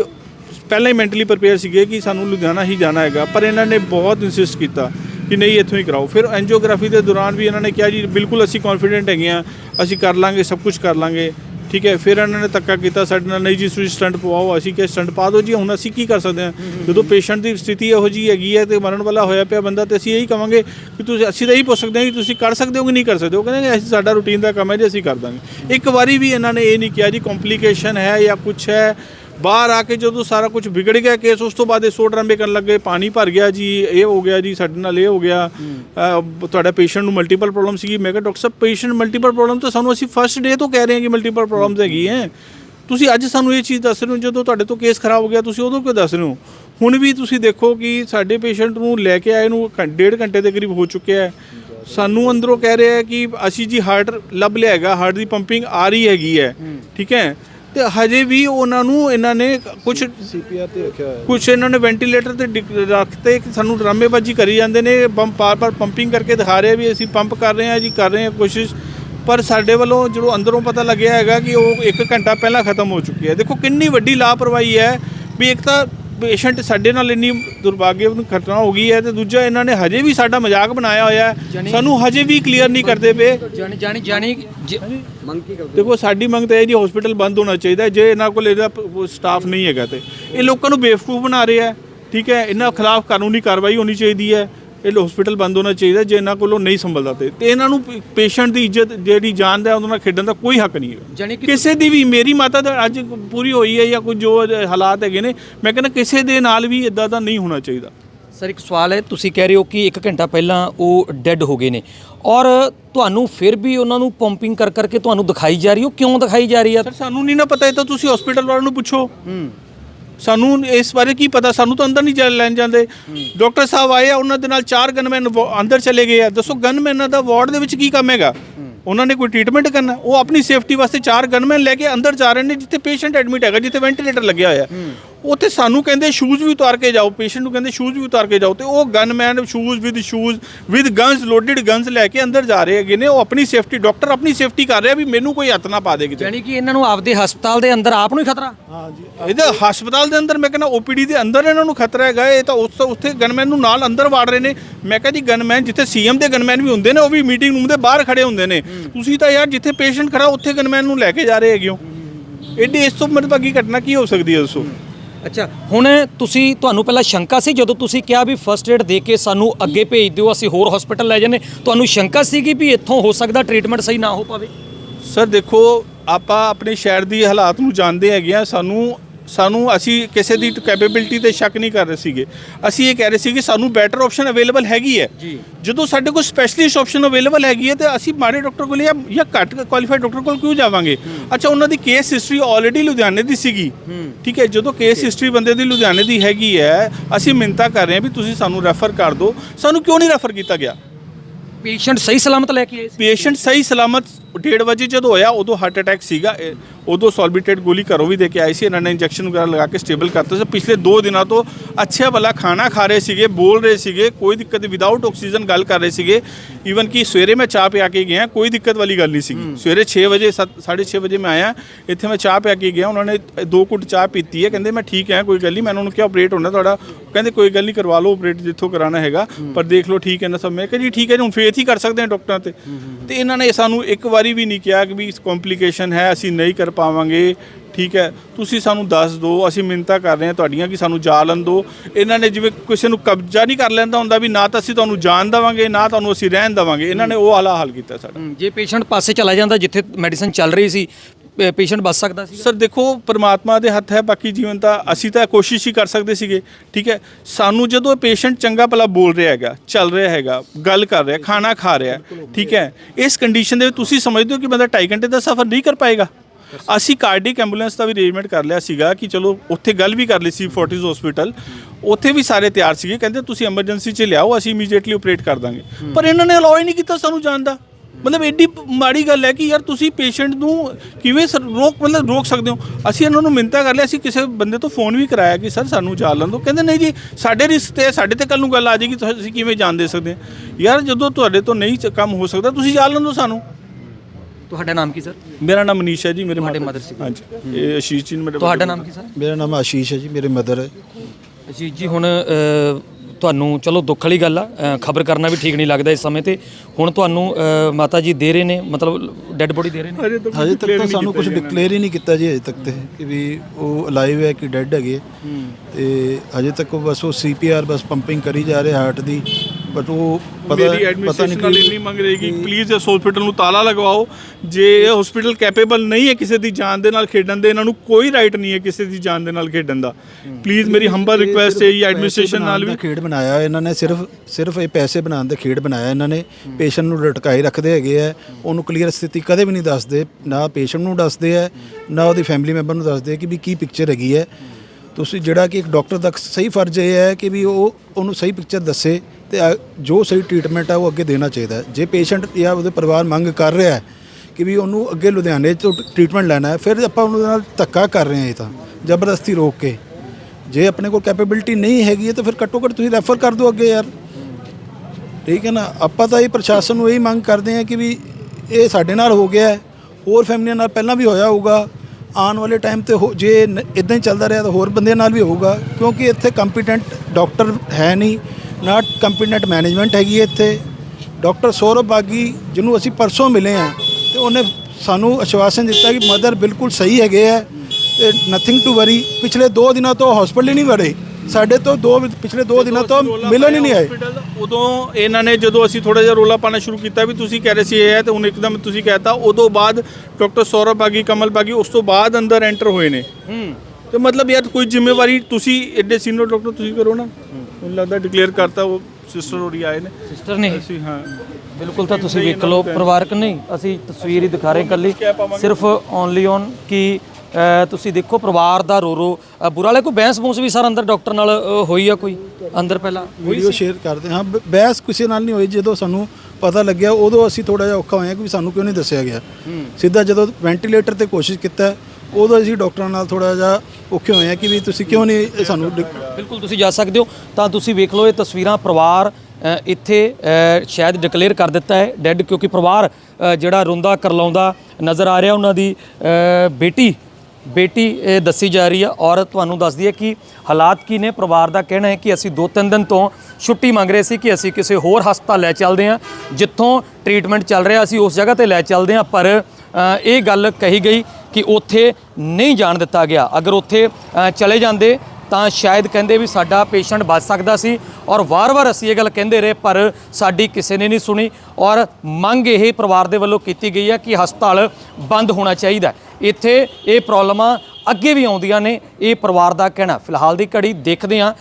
ਪਹਿਲਾਂ ਹੀ ਮੈਂਟਲੀ ਪ੍ਰਪੇਅਰ ਸੀਗੇ ਕਿ ਸਾਨੂੰ ਲੁਧਿਆਣਾ ਹੀ ਜਾਣਾ ਹੈਗਾ, ਪਰ ਇਹਨਾਂ ਨੇ ਬਹੁਤ ਇਨਸਿਸਟ ਕੀਤਾ। ਕਿ ਨਹੀਂ ਇੱਥੋਂ ਹੀ ਕਰਾਓ। ਫਿਰ ਐਂਜੀਓਗ੍ਰਾਫੀ ਦੇ ਦੌਰਾਨ ਵੀ ਇਹਨਾਂ ਨੇ ਕਿਹਾ ਜੀ, ਬਿਲਕੁਲ ਅਸੀਂ ਕੌਨਫੀਡੈਂਟ ਹੈਗੇ ਆ ਅਸੀਂ ਕਰ ਲਾਂਗੇ, ਸਭ ਕੁਝ ਕਰ ਲਾਂਗੇ। ਠੀਕ ਹੈ, ਫਿਰ ਇਹਨਾਂ ਨੇ ਧੱਕਾ ਕੀਤਾ ਸਾਡੇ ਨਾਲ, ਨਹੀਂ ਜੀ, ਤੁਸੀਂ ਸਟੰਟ ਪਵਾਓ, ਅਸੀਂ ਕਿਹਾ ਸਟੰਟ ਪਾ ਦਿਓ ਜੀ, ਹੁਣ ਅਸੀਂ ਕੀ ਕਰ ਸਕਦੇ ਹਾਂ? ਜਦੋਂ ਪੇਸ਼ੈਂਟ ਦੀ ਸਥਿਤੀ ਇਹੋ ਜੀ ਹੈਗੀ ਹੈ ਤੇ ਮਰਨ ਵਾਲਾ ਹੋਇਆ ਪਿਆ ਬੰਦਾ ਤੇ ਅਸੀਂ ਇਹੀ ਕਵਾਂਗੇ ਕਿ ਤੁਸੀਂ, ਅਸੀਂ ਤਾਂ ਇਹੀ ਪੁੱਛ ਸਕਦੇ ਹਾਂ ਕਿ ਤੁਸੀਂ ਕਰ ਸਕਦੇ ਹੋ ਕਿ ਨਹੀਂ ਕਰ ਸਕਦੇ ਹੋ? ਕਹਿੰਦੇ ਅਸੀਂ ਸਾਡਾ ਰੂਟੀਨ ਦਾ ਕੰਮ ਹੈ ਜੀ, ਅਸੀਂ ਕਰ ਦਾਂਗੇ। ਇੱਕ ਵਾਰੀ ਵੀ ਇਹਨਾਂ ਨੇ ਇਹ ਨਹੀਂ ਕਿਹਾ ਜੀ ਕੰਪਲਿਕੇਸ਼ਨ ਹੈ ਜਾਂ ਕੁਝ ਹੈ ਬਾਹਰ ਆ ਕੇ ਜਦੋਂ ਸਾਰਾ ਕੁਝ ਵਿਗੜ ਗਿਆ ਕੇਸ ਉਸ ਤੋਂ ਬਾਅਦ ਇਹ ਸੌ ਡਰਾਮੇ ਕਰਨ ਲੱਗੇ ਪਾਣੀ ਭਰ ਗਿਆ ਜੀ ਇਹ ਹੋ ਗਿਆ ਜੀ ਸਾਡੇ ਨਾਲ ਇਹ ਹੋ ਗਿਆ। ਤੁਹਾਡਾ ਪੇਸ਼ੈਂਟ ਨੂੰ ਮਲਟੀਪਲ ਪ੍ਰੋਬਲਮ ਸੀਗੀ। ਮੈਂ ਕਿਹਾ doctor Sahib patient multiple problem ਤਾਂ ਸਾਨੂੰ ਅਸੀਂ ਫਸਟ ਡੇ ਤੋਂ ਕਹਿ ਰਹੇ ਹਾਂ ਕਿ ਮਲਟੀਪਲ ਪ੍ਰੋਬਲਮਸ ਹੈਗੀ ਹੈ ਤੁਸੀਂ ਅੱਜ ਸਾਨੂੰ ਇਹ ਚੀਜ਼ ਦੱਸ ਰਹੇ ਹੋ ਜਦੋਂ ਤੁਹਾਡੇ ਤੋਂ ਕੇਸ ਖਰਾਬ ਹੋ ਗਿਆ ਤੁਸੀਂ ਉਦੋਂ ਕਿਉਂ ਦੱਸ ਰਹੇ ਹੋ? ਹੁਣ ਵੀ ਤੁਸੀਂ ਦੇਖੋ ਕਿ ਸਾਡੇ ਪੇਸ਼ੈਂਟ ਨੂੰ ਲੈ ਕੇ ਆਏ ਨੂੰ ਡੇਢ ਘੰਟੇ ਦੇ ਕਰੀਬ ਹੋ ਚੁੱਕਿਆ ਹੈ ਸਾਨੂੰ ਅੰਦਰੋਂ ਕਹਿ ਰਿਹਾ ਹੈ ਕਿ ਅਸੀਂ ਜੀ ਹਾਰਟ ਲੱਭ ਲਿਆ ਹੈਗਾ ਹਾਰਟ ਦੀ ਪੰਪਿੰਗ ਆ ਰਹੀ ਹੈਗੀ ਹੈ। ਠੀਕ ਹੈ ਤੇ ਹਜੇ ਵੀ ਉਹਨਾਂ ਨੂੰ ਇਹਨਾਂ ਨੇ ਕੁਝ ਸੀਪੀਆਰ ਤੇ ਰੱਖਿਆ ਹੋਇਆ। ਕੁਝ ਇਹਨਾਂ ਨੇ ਵੈਂਟੀਲੇਟਰ ਤੇ ਡਿਕ- ਰੱਖਤੇ ਕਿ ਸਾਨੂੰ ਡਰਾਮੇਬਾਜ਼ੀ ਕਰੀ ਜਾਂਦੇ ਨੇ ਪੰਪ ਪਾਰ ਪਾਰ ਪੰਪਿੰਗ ਕਰਕੇ ਦਿਖਾ ਰਹੇ ਆ ਵੀ ਅਸੀਂ ਪੰਪ ਕਰ ਰਹੇ ਹਾਂ ਜੀ ਕਰ ਰਹੇ ਹਾਂ ਕੋਸ਼ਿਸ਼। ਪਰ ਸਾਡੇ ਵੱਲੋਂ ਜਦੋਂ ਅੰਦਰੋਂ ਪਤਾ ਲੱਗਿਆ ਹੈਗਾ ਕਿ ਉਹ 1 ਘੰਟਾ ਪਹਿਲਾਂ ਖਤਮ ਹੋ ਚੁੱਕੀ ਹੈ। ਦੇਖੋ ਕਿੰਨੀ ਵੱਡੀ ਲਾਪਰਵਾਹੀ ਹੈ ਵੀ ਇੱਕ ਤਾਂ ਪੇਸ਼ੈਂਟ ਸਾਡੇ ਨਾਲ ਇੰਨੀ ਦੁਰਭਾਗਯਪੂਰਨ ਘਟਨਾ ਹੋ ਗਈ ਹੈ ਤੇ ਦੂਜਾ ਇਹਨਾਂ ਨੇ ਹਜੇ ਵੀ ਸਾਡਾ ਮਜ਼ਾਕ ਬਣਾਇਆ ਹੋਇਆ ਹੈ। ਸਾਨੂੰ ਹਜੇ ਵੀ ਕਲੀਅਰ ਨਹੀਂ ਕਰਦੇ ਪਏ। ਜਾਣੀ ਜਾਣੀ ਜਾਣੀ ਜ- ਦੇਖੋ ਸਾਡੀ ਮੰਗ ਤਾਂ ਇਹ ਜੀ ਹਸਪੀਟਲ ਬੰਦ ਹੋਣਾ ਚਾਹੀਦਾ। ਜੇ ਇਹਨਾਂ ਕੋਲ ਇਹਦਾ ਸਟਾਫ ਨਹੀਂ ਹੈਗਾ ਤੇ। ਇਹ ਲੋਕਾਂ ਨੂੰ ਬੇਵਕੂਫ ਬਣਾ ਰਹੇ ਠੀਕ ਹੈ ਇਹਨਾਂ ਖਿਲਾਫ ਕਾਨੂੰਨੀ ਕਾਰਵਾਈ ਹੋਣੀ ਚਾਹੀਦੀ ਹੈ। ਇਹ ਹਸਪੀਟਲ ਬੰਦ ਹੋਣਾ ਚਾਹੀਦਾ ਜੇ ਇਹਨਾਂ ਕੋਲੋਂ ਨਹੀਂ ਸੰਭਲਦਾ ਤੇ। ਤੇ ਇਹਨਾਂ ਨੂੰ ਪੇਸ਼ੈਂਟ ਦੀ ਇੱਜ਼ਤ ਜਿਹੜੀ ਜਾਨ ਦਾ ਉਹਦੇ ਨਾਲ ਖੇਡਣ ਦਾ ਕੋਈ ਹੱਕ ਨਹੀਂ ਹੈ ਕਿਸੇ ਦੀ ਵੀ ਮੇਰੀ ਮਾਤਾ ਦਾ ਅੱਜ ਪੂਰੀ ਹੋਈ ਹੈ ਜਾਂ ਕੋਈ ਜੋ ਹਾਲਾਤ ਹੈਗੇ ਨੇ ਮੈਂ ਕਹਿੰਦਾ ਕਿਸੇ ਦੇ ਨਾਲ ਵੀ ਇਦਾਂ ਦਾ ਨਹੀਂ ਹੋਣਾ ਚਾਹੀਦਾ। ਸਰ ਇੱਕ ਸਵਾਲ ਹੈ ਤੁਸੀਂ ਕਹਿ ਰਹੇ ਹੋ ਕਿ 1 ਘੰਟਾ ਪਹਿਲਾਂ ਉਹ ਡੈੱਡ ਹੋ ਗਏ ਨੇ। ਔਰ ਤੁਹਾਨੂੰ ਫਿਰ ਵੀ ਉਹਨਾਂ ਨੂੰ ਪੰਪਿੰਗ ਕਰ ਕਰਕੇ ਤੁਹਾਨੂੰ ਦਿਖਾਈ ਜਾ ਰਹੀ ਉਹ ਕਿਉਂ ਦਿਖਾਈ ਜਾ ਰਹੀ ਆ ਸਰ ਸਾਨੂੰ ਨਹੀਂ ਨਾ ਪਤਾ ਇਹ ਤਾਂ ਤੁਸੀਂ ਹਸਪੀਟਲ ਵਾਲਿਆਂ ਨੂੰ ਪੁੱਛੋ। ਸਾਨੂੰ ਇਸ ਬਾਰੇ ਕੀ ਪਤਾ? ਸਾਨੂੰ ਤਾਂ ਅੰਦਰ ਨਹੀਂ ਜਾ ਲੈਣ ਜਾਂਦੇ। ਡਾਕਟਰ ਸਾਹਿਬ ਆਏ ਆ ਉਹਨਾਂ ਦੇ ਨਾਲ ਚਾਰ ਗਨਮੈਨ ਅੰਦਰ ਚਲੇ ਗਏ ਆ। ਦੱਸੋ ਗਨਮੈਨਾਂ ਦਾ ਵਾਰਡ ਦੇ ਵਿੱਚ ਕੀ ਕੰਮ ਹੈਗਾ? ਉਹਨਾਂ ਨੇ ਕੋਈ ਟ੍ਰੀਟਮੈਂਟ ਕਰਨਾ? ਉਹ ਆਪਣੀ ਸੇਫਟੀ ਵਾਸਤੇ ਚਾਰ ਗਨਮੈਨ ਲੈ ਕੇ ਅੰਦਰ ਜਾ ਰਹੇ ਨੇ ਜਿੱਥੇ ਪੇਸ਼ੈਂਟ ਐਡਮਿਟ ਹੈਗਾ ਜਿੱਥੇ ਵੈਂਟੀਲੇਟਰ ਲੱਗਿਆ ਹੋਇਆ। ਉੱਥੇ ਸਾਨੂੰ ਕਹਿੰਦੇ ਸ਼ੂਜ਼ ਵੀ ਉਤਾਰ ਕੇ ਜਾਓ ਪੇਸ਼ੈਂਟ ਨੂੰ ਕਹਿੰਦੇ ਸ਼ੂਜ਼ ਵੀ ਉਤਾਰ ਕੇ ਜਾਓ ਤੇ ਉਹ gunman shoes with shoes with guns loaded guns ਲੈ ਕੇ ਅੰਦਰ ਜਾ ਰਹੇ ਹੈਗੇ ਨੇ। ਉਹ ਆਪਣੀ ਸੇਫਟੀ ਡਾਕਟਰ ਆਪਣੀ ਸੇਫਟੀ ਕਰ ਰਿਹਾ ਵੀ ਮੈਨੂੰ ਕੋਈ ਹੱਥ ਨਾ ਪਾ ਦੇ ਕਿਤੇ। ਜਾਣੀ ਕਿ ਇਹਨਾਂ ਨੂੰ ਆਪਦੇ ਹਸਪਤਾਲ ਦੇ ਅੰਦਰ ਆਪ ਨੂੰ ਹੀ ਖਤਰਾ? ਇਹਦੇ ਹਸਪਤਾਲ ਦੇ ਅੰਦਰ ਮੈਂ ਕਹਿੰਦਾ ਓਪੀਡੀ ਦੇ ਅੰਦਰ ਇਹਨਾਂ ਨੂੰ ਖਤਰਾ ਹੈਗਾ ਇਹ ਤਾਂ ਉਸ ਉੱਥੇ ਗਨਮੈਨ ਨੂੰ ਨਾਲ ਅੰਦਰ ਵਾੜ ਰਹੇ ਨੇ। ਮੈਂ ਕਹਿੰਦੀ ਗਨਮੈਨ ਜਿੱਥੇ ਸੀਐਮ ਦੇ ਗਨਮੈਨ ਵੀ ਹੁੰਦੇ ਨੇ ਉਹ ਵੀ ਮੀਟਿੰਗ ਰੂਮ ਦੇ ਬਾਹਰ ਖੜੇ ਹੁੰਦੇ ਨੇ। ਤੁਸੀਂ ਤਾਂ ਯਾਰ ਜਿੱਥੇ ਪੇਸ਼ੈਂਟ ਖੜਾ ਉੱਥੇ ਗਨਮੈਨ ਨੂੰ ਲੈ ਕੇ ਜਾ ਰਹੇ ਹੈਗੇ ਹੋ। ਐਡੀ ਇਸ ਤੋਂ ਮਰਤਬਾਗੀ ਘਟਨਾ ਕੀ ਹੋ ਸਕਦੀ ਹੈ ਦੱਸੋ? ਅੱਛਾ, ਹੁਣ ਤੁਸੀਂ, ਤੁਹਾਨੂੰ ਪਹਿਲਾਂ ਸ਼ੰਕਾ ਸੀ ਜਦੋਂ ਤੁਸੀਂ ਕਿਹਾ ਵੀ ਫਰਸਟ ਏਡ ਦੇ ਕੇ ਸਾਨੂੰ ਅੱਗੇ ਭੇਜ ਦਿਓ, ਅਸੀਂ ਹੋਰ ਹਸਪੀਟਲ ਲੈ ਜਾਂਦੇ। ਤੁਹਾਨੂੰ ਸ਼ੰਕਾ ਸੀਗੀ ਵੀ ਇੱਥੋਂ ਹੋ ਸਕਦਾ ਟ੍ਰੀਟਮੈਂਟ ਸਹੀ ਨਾ ਹੋ ਪਾਵੇ? ਸਰ ਦੇਖੋ, ਆਪਾਂ ਆਪਣੇ ਸ਼ਹਿਰ ਦੀ ਹਾਲਾਤ ਨੂੰ ਜਾਣਦੇ ਹੈਗੇ ਆ, ਸਾਨੂੰ ਸਾਨੂੰ ਅਸੀਂ ਕਿਸੇ ਦੀ ਕੈਪੇਬਿਲਿਟੀ ਤੇ ਸ਼ੱਕ ਨਹੀਂ ਕਰ ਰਹੇ ਸੀਗੇ। ਅਸੀਂ ਇਹ ਕਹਿ ਰਹੇ ਸੀ ਕਿ ਸਾਨੂੰ ਬੈਟਰ ਆਪਸ਼ਨ ਅਵੇਲੇਬਲ ਹੈਗੀ ਹੈ। ਜੀ। ਜਦੋਂ ਸਾਡੇ ਕੋਲ ਸਪੈਸ਼ਲਿਸਟ ਆਪਸ਼ਨ ਅਵੇਲੇਬਲ ਹੈਗੀ ਹੈ ਤੇ ਅਸੀਂ ਮਾੜੇ ਡਾਕਟਰ ਕੋਲ ਜਾਂ ਜਾਂ ਘੱਟ ਕੁਆਲੀਫਾਈਡ ਡਾਕਟਰ ਕੋਲ ਕਿਉਂ ਜਾਵਾਂਗੇ? ਅੱਛਾ ਉਹਨਾਂ ਦੀ ਕੇਸ ਹਿਸਟਰੀ ਆਲਰੇਡੀ ਲੁਧਿਆਣੇ ਦੀ ਸੀਗੀ। ਠੀਕ ਹੈ ਜਦੋਂ ਕੇਸ ਹਿਸਟਰੀ ਬੰਦੇ ਦੀ ਲੁਧਿਆਣੇ ਦੀ ਹੈਗੀ ਹੈ ਅਸੀਂ ਮਿੰਤਾ ਕਰ ਰਹੇ ਹਾਂ ਵੀ ਤੁਸੀਂ ਸਾਨੂੰ ਰੈਫਰ ਕਰ ਦਿਓ। ਸਾਨੂੰ ਕਿਉਂ ਨਹੀਂ ਰੈਫਰ ਕੀਤਾ ਗਿਆ? ਪੇਸ਼ੈਂਟ ਸਹੀ ਸਲਾਮਤ ਲੈ ਕੇ ਆਏ ਸੀ? ਪੇਸ਼ੈਂਟ ਸਹੀ ਸਲਾਮਤ 1:30 ਵਜੇ ਜਦੋਂ ਹੋਇਆ ਉਦੋਂ ਹਾਰਟ ਅਟੈਕ ਸੀਗਾ। ਇਹ- ਉਦੋਂ ਸੋਲਬਿਟੇਟ ਗੋਲੀ ਘਰੋਂ ਵੀ ਦੇ ਕੇ ਆਏ ਸੀ। ਇਹਨਾਂ ਨੇ ਇੰਜੈਕਸ਼ਨ ਵਗੈਰਾ ਲਗਾ ਕੇ ਸਟੇਬਲ ਕਰਤਾ ਸੀ। ਪਿਛਲੇ 2 ਦਿਨਾਂ ਤੋਂ ਅੱਛਾ ਭਲਾ ਖਾਣਾ ਖਾ ਰਹੇ ਸੀਗੇ ਬੋਲ ਰਹੇ ਸੀਗੇ ਕੋਈ ਦਿੱਕਤ ਵਿਦਆਊਟ ਆਕਸੀਜਨ ਗੱਲ ਕਰ ਰਹੇ ਸੀਗੇ। ਈਵਨ ਕਿ ਸਵੇਰੇ ਮੈਂ ਚਾਹ ਪਿਆ ਕੇ ਗਿਆ ਕੋਈ ਦਿੱਕਤ ਵਾਲੀ ਗੱਲ ਨਹੀਂ ਸੀਗੀ। ਸਵੇਰੇ 6 ਵਜੇ 6:30 ਵਜੇ ਮੈਂ ਆਇਆ। ਇੱਥੇ ਮੈਂ ਚਾਹ ਪਿਆ ਕੇ ਗਿਆ। ਉਹਨਾਂ ਨੇ ਦੋ ਕੁੱਟ ਚਾਹ ਪੀਤੀ ਹੈ। ਕਹਿੰਦੇ ਮੈਂ ਠੀਕ ਹਾਂ ਕੋਈ ਗੱਲ ਨਹੀਂ। ਮੈਂ ਉਹਨਾਂ ਨੂੰ ਕਿਹਾ ਆਪਰੇਟ ਹੋਣਾ ਤੁਹਾਡਾ। ਕਹਿੰਦੇ ਕੋਈ ਗੱਲ ਨਹੀਂ ਕਰਵਾ ਲਓ ਆਪਰੇਟ ਜਿੱਥੋਂ ਕਰਾਣਾ ਹੈਗਾ। ਪਰ ਦੇਖ ਲਓ ਠੀਕ ਹੈ ਨਾ ਸਭ। ਮੈਂ ਕਿਹਾ ਜੀ ਠੀਕ ਹੈ ਜੀ ਹੁਣ ਫੇਥ ਹੀ ਕਰ ਸਕਦੇ ਹਾਂ ਡਾਕਟਰਾਂ ਤੇ। ਤੇ ਇਹਨਾਂ ਨੇ ਸਾਨੂੰ ਇੱਕ ਵਾਰੀ ਵੀ ਨਹੀਂ ਕਿਹਾ ਕਿ ਵੀ ਕੰਪਲਿਕੇਸ਼ਨ ਹੈ, ਅਸੀਂ ਨਹੀਂ ਕਰ ਪਾਵਾਂਗੇ, ਠੀਕ ਹੈ। ਤੁਸੀਂ ਸਾਨੂੰ ਦੱਸ ਦਿਓ ਅਸੀਂ ਮਿੰਤਾ ਕਰ ਰਹੇ ਹਾਂ ਤੁਹਾਡੀਆਂ ਕਿ ਸਾਨੂੰ ਜਾ ਲੈਣ ਦਿਓ ਇਹਨਾਂ ਨੇ ਜਿਵੇਂ ਕਿਸੇ ਨੂੰ ਕਬਜ਼ਾ ਨਹੀਂ ਕਰ ਲੈਂਦਾ ਹੁੰਦਾ ਵੀ ਨਾ ਤਾਂ ਅਸੀਂ ਤੁਹਾਨੂੰ ਜਾਣ ਦੇਵਾਂਗੇ, ਨਾ ਤੁਹਾਨੂੰ ਅਸੀਂ ਰਹਿਣ ਦੇਵਾਂਗੇ। ਇਹਨਾਂ ਨੇ ਉਹ ਹਾਲਾ ਹਾਲ ਕੀਤਾ ਸਾਡਾ। ਜੇ ਪੇਸ਼ੈਂਟ ਪਾਸੇ ਚਲਾ ਜਾਂਦਾ ਜਿੱਥੇ ਮੈਡੀਸਨ ਚੱਲ ਰਹੀ ਸੀ ਪੇਸ਼ੈਂਟ ਬਚ ਸਕਦਾ ਸੀ ਸਰ ਦੇਖੋ, ਪਰਮਾਤਮਾ ਦੇ ਹੱਥ ਹੈ, ਬਾਕੀ ਜੀਵਨ ਤਾਂ ਅਸੀਂ ਤਾਂ ਕੋਸ਼ਿਸ਼ ਹੀ ਕਰ ਸਕਦੇ ਸੀਗੇ, ਠੀਕ ਹੈ? ਸਾਨੂੰ ਜਦੋਂ ਪੇਸ਼ੈਂਟ ਚੰਗਾ ਭਲਾ ਬੋਲ ਰਿਹਾ ਹੈਗਾ, ਚੱਲ ਰਿਹਾ ਹੈਗਾ, ਗੱਲ ਕਰ ਰਿਹਾ, ਖਾਣਾ ਖਾ ਰਿਹਾ, ਠੀਕ ਹੈ? ਇਸ ਕੰਡੀਸ਼ਨ ਦੇ ਵਿੱਚ ਤੁਸੀਂ ਸਮਝਦੇ ਹੋ ਕਿ ਬੰਦਾ 2.5 ਘੰਟੇ ਦਾ ਸਫ਼ਰ ਨਹੀਂ ਕਰ ਪਾਏਗਾ? ਅਸੀਂ ਕਾਰਡਿਕ ਐਂਬੂਲੈਂਸ ਦਾ ਵੀ ਅਰੇਂਜਮੈਂਟ ਕਰ ਲਿਆ ਸੀਗਾ ਕਿ ਚਲੋ, ਉੱਥੇ ਗੱਲ ਵੀ ਕਰ ਲਈ ਸੀ ਫੋਰਟਿਸ ਹਸਪੀਟਲ ਉੱਥੇ ਵੀ ਸਾਰੇ ਤਿਆਰ ਸੀਗੇ, ਕਹਿੰਦੇ ਤੁਸੀਂ ਐਮਰਜੈਂਸੀ 'ਚ ਲਿਆਓ, ਅਸੀਂ ਇਮੀਡੀਏਟਲੀ ਆਪਰੇਟ ਕਰ ਦਾਂਗੇ। ਪਰ ਇਹਨਾਂ ਨੇ ਅਲਾਉ ਹੀ ਨਹੀਂ ਕੀਤਾ ਸਾਨੂੰ ਜਾਣ ਦਾ। ਮਤਲਬ ਐਡੀ ਮਾੜੀ ਗੱਲ ਹੈ ਕਿ ਯਾਰ ਤੁਸੀਂ ਪੇਸ਼ੈਂਟ ਨੂੰ ਕਿਵੇਂ ਸਰ- ਰੋਕ ਮਤਲਬ ਰੋਕ ਸਕਦੇ ਹੋ? ਅਸੀਂ ਇਹਨਾਂ ਨੂੰ ਮਿੰਤਾ ਕਰ ਲਿਆ ਅਸੀਂ ਕਿਸੇ ਬੰਦੇ ਤੋਂ ਫੋਨ ਵੀ ਕਰਾਇਆ ਕਿ ਸਰ ਸਾਨੂੰ ਜਾ ਲੈਣ ਦਿਓ। ਕਹਿੰਦੇ ਨਹੀਂ ਜੀ ਸਾਡੇ ਰਿਸਕ ਤੇ ਹੈ, ਸਾਡੇ ਤੇ ਕੱਲ ਨੂੰ ਗੱਲ ਆ ਜਾਏਗੀ ਤਾਂ ਅਸੀਂ ਕਿਵੇਂ ਜਾਣ ਦੇ ਸਕਦੇ ਹਾਂ? ਯਾਰ ਜਦੋਂ ਤੁਹਾਡੇ ਤੋਂ ਨਹੀਂ ਚ- ਕੰਮ ਹੋ ਸਕਦਾ ਤੁਸੀਂ ਜਾ ਲੈਣ ਦਿਓ ਸਾਨੂੰ। ਤੁਹਾਡਾ ਨਾਮ ਕੀ ਸਰ? ਮੇਰਾ ਨਾਮ ਮਨੀਸ਼ ਹੈ ਜੀ ਮੇਰੇ ਤੁਹਾਡੇ mother- ਸੀ। ਹਾਂਜੀ। ਇਹ ਆਸ਼ੀਸ਼ ਜੀ ਨੇ ਮੇਰੇ ਤੁਹਾਡਾ ਨਾਮ ਕੀ ਸਰ? ਮੇਰਾ ਨਾਮ ਆਸ਼ੀਸ਼ ਹੈ ਜੀ ਮੇਰੇ ਮਦਰ ਹੈ। ਜੀ ਜੀ ਹੁਣ ਅ, ਤੁਹਾਨੂੰ ਚਲੋ ਦੁੱਖ ਵਾਲੀ ਗੱਲ ਆ ਖਬਰ ਕਰਨਾ ਵੀ ਠੀਕ ਨਹੀਂ ਲੱਗਦਾ ਇਸ ਸਮੇਂ ਤੇ। ਹੁਣ ਤੁਹਾਨੂੰ ਮਾਤਾ ਜੀ ਦੇ ਰਹੇ ਨੇ ਮਤਲਬ ਡੈੱਡ ਬੋਡੀ ਦੇ ਰਹੇ ਨੇ? ਹਜੇ ਤੱਕ ਤਾਂ ਸਾਨੂੰ ਕੁਝ। ਡਿਕਲੇਅਰ ਹੀ ਨਹੀਂ ਕੀਤਾ ਜੀ ਹਜੇ ਤੱਕ ਤੇ ਕਿ ਵੀ ਉਹ ਅਲਾਈਵ ਹੈ ਕਿ ਡੈੱਡ ਹੈਗੇ। ਤੇ ਹਜੇ ਤੱਕ ਉਹ ਬਸ ਉਹ ਸੀਪੀਆਰ ਬਸ ਪੰਪਿੰਗ ਕਰੀ ਜਾ ਰਹੇ ਹਾਰਟ ਦੀ। ਬਟ ਉਹ ਪਤਾ ਮੇਰੀ ਪਤਾ ਨਹੀਂ ਐਡਮਿਨਿਸਟ੍ਰੇਸ਼ਨ ਨਾਲ ਇੰਨੀ ਕਿ ਮੰਗ ਰਹੀ ਕਿ ਪਲੀਜ਼ ਇਸ ਹਸਪੀਟਲ ਨੂੰ ਤਾਲਾ ਲਗਵਾਓ। ਜੇ ਇਹ ਹਸਪੀਟਲ ਕੈਪੇਬਲ ਨਹੀਂ ਹੈ ਕਿਸੇ ਦੀ ਜਾਨ ਦੇ ਨਾਲ ਖੇਡਣ ਦੇ ਇਹਨਾਂ ਨੂੰ ਕੋਈ ਰਾਈਟ ਨਹੀਂ ਹੈ ਕਿਸੇ ਦੀ ਜਾਨ ਦੇ ਨਾਲ ਖੇਡਣ ਦਾ। ਪਲੀਜ਼ ਮੇਰੀ ਹੰਬਲ ਰਿਕੁਐਸਟ ਹੈ ਜੀ ਐਡਮਿਨਿਸਟ੍ਰੇਸ਼ਨ ਨਾਲ ਵੀ। ਖੇਡ ਬਣਾਇਆ ਇਹਨਾਂ ਨੇ ਸਿਰਫ ਸਿਰਫ ਇਹ ਪੈਸੇ ਬਣਾਉਣ ਦੇ ਖੇਡ ਬਣਾਇਆ ਇਹਨਾਂ ਨੇ। ਪੇਸ਼ੈਂਟ ਨੂੰ ਲਟਕਾਈ ਰੱਖਦੇ ਹੈਗੇ ਆ। ਉਹਨੂੰ ਕਲੀਅਰ ਸਥਿਤੀ ਕਦੇ ਵੀ ਨਹੀਂ ਦੱਸਦੇ ਨਾ ਪੇਸ਼ੈਂਟ ਨੂੰ ਦੱਸਦੇ ਆ ਨਾ ਉਹਦੀ ਫੈਮਿਲੀ ਮੈਂਬਰ ਨੂੰ ਦੱਸਦੇ ਕਿ ਵੀ ਕੀ ਪਿਕਚਰ ਹੈਗੀ ਹੈ। ਤੁਸੀਂ ਜਿਹੜਾ ਕਿ ਇੱਕ ਡਾਕਟਰ ਦਾ ਸਹੀ ਫਰਜ਼ ਇਹ ਹੈ ਕਿ ਵੀ ਉਹ ਉਹਨੂੰ ਸਹੀ ਪਿਕਚਰ ਦੱਸੇ ਤੇ ਅ- ਜੋ ਸਹੀ ਟ੍ਰੀਟਮੈਂਟ ਹੈ ਉਹ ਅੱਗੇ ਦੇਣਾ ਚਾਹੀਦਾ ਹੈ। ਜੇ ਪੇਸ਼ੈਂਟ ਜਾਂ ਉਹਦੇ ਪਰਿਵਾਰ ਮੰਗ ਕਰ ਰਿਹਾ ਹੈ ਕਿ ਵੀ ਉਹਨੂੰ ਅੱਗੇ ਲੁਧਿਆਣੇ ਤੋਂ ਟ੍ਰੀਟਮੈਂਟ ਲੈਣਾ ਹੈ, ਫਿਰ ਆਪਾਂ ਉਹਦੇ ਨਾਲ ਧੱਕਾ ਕਰ ਰਹੇ ਹਾਂ ਇਹ ਤਾਂ, ਜ਼ਬਰਦਸਤੀ ਰੋਕ ਕੇ। ਜੇ ਆਪਣੇ ਕੋਲ ਕੈਪੇਬਿਲਿਟੀ ਨਹੀਂ ਹੈਗੀ ਤਾਂ ਫਿਰ ਘੱਟੋ ਘੱਟ ਤੁਸੀਂ ਰੈਫਰ ਕਰ ਦਿਓ ਅੱਗੇ ਯਾਰ। ਠੀਕ ਹੈ ਨਾ? ਆਪਾਂ ਤਾਂ ਇਹ ਪ੍ਰਸ਼ਾਸਨ ਨੂੰ ਇਹੀ ਮੰਗ ਕਰਦੇ ਹਾਂ ਕਿ ਵੀ ਇਹ ਸਾਡੇ ਨਾਲ ਹੋ ਗਿਆ ਹੋਰ ਫੈਮਲੀਆਂ ਨਾਲ ਪਹਿਲਾਂ ਵੀ ਹੋਇਆ ਹੋਊਗਾ, ਆਉਣ ਵਾਲੇ ਟਾਈਮ ਤੇ ਹੋ- ਜੇ ਇਦਾਂ ਹੀ ਚੱਲਦਾ ਰਿਹਾ ਤਾਂ ਹੋਰ ਬੰਦਿਆਂ ਨਾਲ ਵੀ ਹੋਊਗਾ, ਕਿਉਂਕਿ ਇੱਥੇ ਕੰਪੀਟੈਂਟ ਡਾਕਟਰ ਹੈ ਨਹੀਂ। ਨਾ ਕੰਪੀਟੈਂਟ ਮੈਨੇਜਮੈਂਟ ਹੈਗੀ ਹੈ ਇੱਥੇ। ਡਾਕਟਰ ਸੌਰਵ ਬਾਗੀ ਜਿਹਨੂੰ ਅਸੀਂ ਪਰਸੋਂ ਮਿਲੇ ਆ ਤੇ ਉਹਨੇ ਸਾਨੂੰ ਅਸ਼ਵਾਸਨ ਦਿੱਤਾ ਕਿ ਮਦਰ ਬਿਲਕੁਲ ਸਹੀ ਹੈਗੇ ਆ ਤੇ ਨਥਿੰਗ ਟੂ ਵਰੀ ਪਿਛਲੇ 2 ਦਿਨਾਂ ਤੋਂ ਹਸਪੀਟਲ ਹੀ ਨਹੀਂ ਵੜੇ। ਸਾਡੇ ਤੋਂ ਦੋ ਪਿਛਲੇ 2 ਦਿਨਾਂ ਤੋਂ ਮਿਲਣ ਹੀ ਨਹੀਂ ਆਏ। ਉਦੋਂ ਇਹਨਾਂ ਨੇ ਜਦੋਂ ਅਸੀਂ ਥੋੜਾ ਜਿਹਾ ਰੋਲਾ ਪਾਣਾ ਸ਼ੁਰੂ ਕੀਤਾ ਵੀ ਤੁਸੀਂ ਕਹਿ ਰਹੇ ਸੀ ਇਹ ਹੈ ਤੇ ਹੁਣ ਇੱਕਦਮ ਤੁਸੀਂ ਕਹਿਤਾ ਉਦੋਂ ਬਾਅਦ ਡਾਕਟਰ ਸੌਰਵ ਬਾਗੀ ਕਮਲ ਬਾਗੀ ਉਸ ਤੋਂ ਬਾਅਦ ਅੰਦਰ ਐਂਟਰ ਹੋਏ ਨੇ। ਹੂੰ। ਤੇ ਮਤਲਬ ਯਾਰ ਕੋਈ ਜ਼ਿੰਮੇਵਾਰੀ ਤੁਸੀਂ ਐਡੇ ਸੀਨੀਅਰ ਡਾਕਟਰ ਤੁਸੀਂ ਕਰੋ ਨਾ। ਮੈਨੂੰ ਲੱਗਦਾ ਡਿਕਲੇਅਰ ਕਰਤਾ ਉਹ ਸਿਸਟਰ ਹੋਰੀ ਆਏ ਨੇ। ਸਿਸਟਰ ਨੇ ਅਸੀਂ ਹਾਂ। ਬਿਲਕੁਲ ਤਾਂ ਤੁਸੀਂ ਵੇਖ ਲਓ ਪਰਿਵਾਰਕ ਨਹੀਂ ਅਸੀਂ ਤਸਵੀਰ ਹੀ ਦਿਖਾ ਰਹੇ ਹਾਂ ਇਕੱਲੀ। ਸਿਰਫ ਓਨਲੀ ਔਨ ਕਿ ਤੁਸੀਂ ਦੇਖੋ ਪਰਿਵਾਰ ਦਾ ਰੋ ਰੋ। ਬੁਰਾ ਵਾਲੇ ਕੋਈ ਬਹਿਸ ਬੂਸ ਵੀ ਸਰ ਅੰਦਰ ਡਾਕਟਰ ਨਾਲ ਹੋਈ ਆ ਕੋਈ? ਅੰਦਰ ਪਹਿਲਾਂ। ਵੀਡੀਓ ਸ਼ੇਅਰ ਕਰਦੇ ਹਾਂ। ਬਹਿਸ ਕਿਸੇ ਨਾਲ ਨਹੀਂ ਹੋਈ ਜਦੋਂ ਸਾਨੂੰ ਪਤਾ ਲੱਗਿਆ ਉਦੋਂ ਅਸੀਂ ਥੋੜਾ ਜਿਹਾ ਔਖਾ ਹੋਇਆ ਕਿ ਵੀ ਸਾਨੂੰ ਕਿਉਂ ਨਹੀਂ ਦੱਸਿਆ ਗਿਆ। ਸਿੱਧਾ ਜਦੋਂ ਵੈਂਟੀਲੇਟਰ ਤੇ ਕੋਸ਼ਿਸ਼ ਕੀਤਾ ਉਦੋਂ ਅਸੀਂ ਡਾਕਟਰਾਂ ਨਾਲ ਥੋੜਾ ਜਿਹਾ ਔਖੇ ਹੋਏ ਆ ਕਿ ਵੀ ਤੁਸੀਂ ਕਿਉਂ ਨਹੀਂ ਇਹ ਸਾਨੂੰ ਬਿਲਕੁਲ ਤੁਸੀਂ ਜਾ ਸਕਦੇ ਹੋ। ਤਾਂ ਤੁਸੀਂ ਵੇਖ ਲਓ ਇਹ ਤਸਵੀਰਾਂ ਪਰਿਵਾਰ ਇੱਥੇ ਸ਼ਾਇਦ ਡਿਕਲੇਅਰ ਕਰ ਦਿੱਤਾ ਹੈ ਡੈੱਡ ਕਿਉਂਕਿ ਪਰਿਵਾਰ ਜਿਹੜਾ ਰੋਂਦਾ ਕਰਲਾਉਂਦਾ ਨਜ਼ਰ ਆ ਰਿਹਾ ਉਹਨਾਂ ਦੀ ਬੇਟੀ ਬੇਟੀ ਦੱਸੀ ਜਾ ਰਹੀ ਹੈ ਔਰ ਤੁਹਾਨੂੰ ਦੱਸਦੀ ਹੈ ਕਿ ਹਾਲਾਤ ਕੀ ਨੇ, ਪਰਿਵਾਰ ਦਾ ਕਹਿਣਾ ਹੈ ਕਿ ਅਸੀਂ ਦੋ ਤਿੰਨ ਦਿਨ ਤੋਂ ਛੁੱਟੀ ਮੰਗ ਰਹੇ ਸੀ ਕਿ ਅਸੀਂ ਕਿਸੇ ਹੋਰ ਹਸਪਤਾਲ ਲੈ ਚੱਲਦੇ ਹਾਂ, ਜਿੱਥੋਂ ਟ੍ਰੀਟਮੈਂਟ ਚੱਲ ਰਿਹਾ, ਅਸੀਂ ਉਸ ਜਗ੍ਹਾ ਤੇ ਲੈ ਚੱਲਦੇ ਹਾਂ, ਪਰ ਇਹ ਗੱਲ ਕਹੀ ਗਈ ਕਿ ਉੱਥੇ ਨਹੀਂ ਜਾਣ ਦਿੱਤਾ ਗਿਆ। ਅਗਰ ਉੱਥੇ ਚਲੇ ਜਾਂਦੇ, ਤਾਂ ਸ਼ਾਇਦ ਕਹਿੰਦੇ ਵੀ ਸਾਡਾ ਪੇਸ਼ੈਂਟ ਬਚ ਸਕਦਾ ਸੀ। ਔਰ ਵਾਰ-ਵਾਰ ਅਸੀਂ ਇਹ ਗੱਲ ਕਹਿੰਦੇ ਰਹੇ, ਪਰ ਸਾਡੀ ਕਿਸੇ ਨੇ ਨਹੀਂ ਸੁਣੀ। ਔਰ ਮੰਗ ਇਹ ਪਰਿਵਾਰ ਦੇ ਵੱਲੋਂ ਕੀਤੀ ਗਈ ਹੈ ਕਿ ਹਸਪਤਾਲ ਬੰਦ ਹੋਣਾ ਚਾਹੀਦਾ ਇੱਥੇ ਇਹ ਪ੍ਰੋਬਲਮਾਂ ਅੱਗੇ ਵੀ ਆਉਂਦੀਆਂ ਨੇ, ਇਹ ਪਰਿਵਾਰ ਦਾ ਕਹਿਣਾ। ਫਿਲਹਾਲ ਦੀ ਘੜੀ ਦੇਖਦੇ ਹਾਂ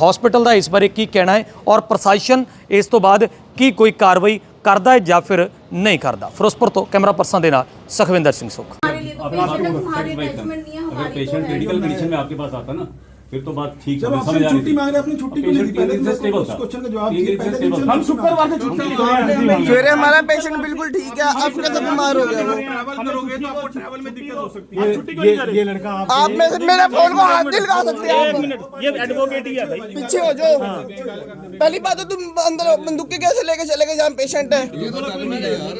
ਹਸਪੀਟਲ ਦਾ ਇਸ ਬਾਰੇ ਕੀ ਕਹਿਣਾ ਹੈ ਔਰ ਪ੍ਰਸ਼ਾਸਨ ਇਸ ਤੋਂ ਬਾਅਦ ਕੀ ਕੋਈ ਕਾਰਵਾਈ ਕਰਦਾ ਹੈ ਜਾਂ ਫਿਰ ਨਹੀਂ ਕਰਦਾ। ਫਿਰੋਜ਼ਪੁਰ ਤੋਂ ਕੈਮਰਾ ਪਰਸਨ ਦੇ ਨਾਲ ਸੁਖਵਿੰਦਰ ਸਿੰਘ ਸੁਖ। लिए तो पेशेंट है तुम्हारी अटैचमेंट नहीं है अगर हमारी पेशेंट तो है। क्रिटिकल कंडीशन में आपके पास आता ना फिर तो बात ठीक है आपसे समझ आ छुट्टी मांग रहे हैं, अपनी छुट्टी क्यों नहीं दी? पहले तो उस क्वेश्चन का जवाब दीजिए, पहले हम शुक्रवार से छुट्टी ली फिर हमारा पेशेंट बिल्कुल ठीक है अब कैसे बीमार हो गए ट्रैवल करोगे तो आपको ट्रैवल में दिक्कत हो सकती है। छुट्टी क्यों ये ये लड़का आप आप में से मेरे फ़ोन को हाथ नहीं लगा सकते आप। ये एडवोकेट ही है भाई। पीछे हो जाओ। पहली बात तो तुम अंदर बंदूकें कैसे लेके चले गए जहाँ पेशेंट है?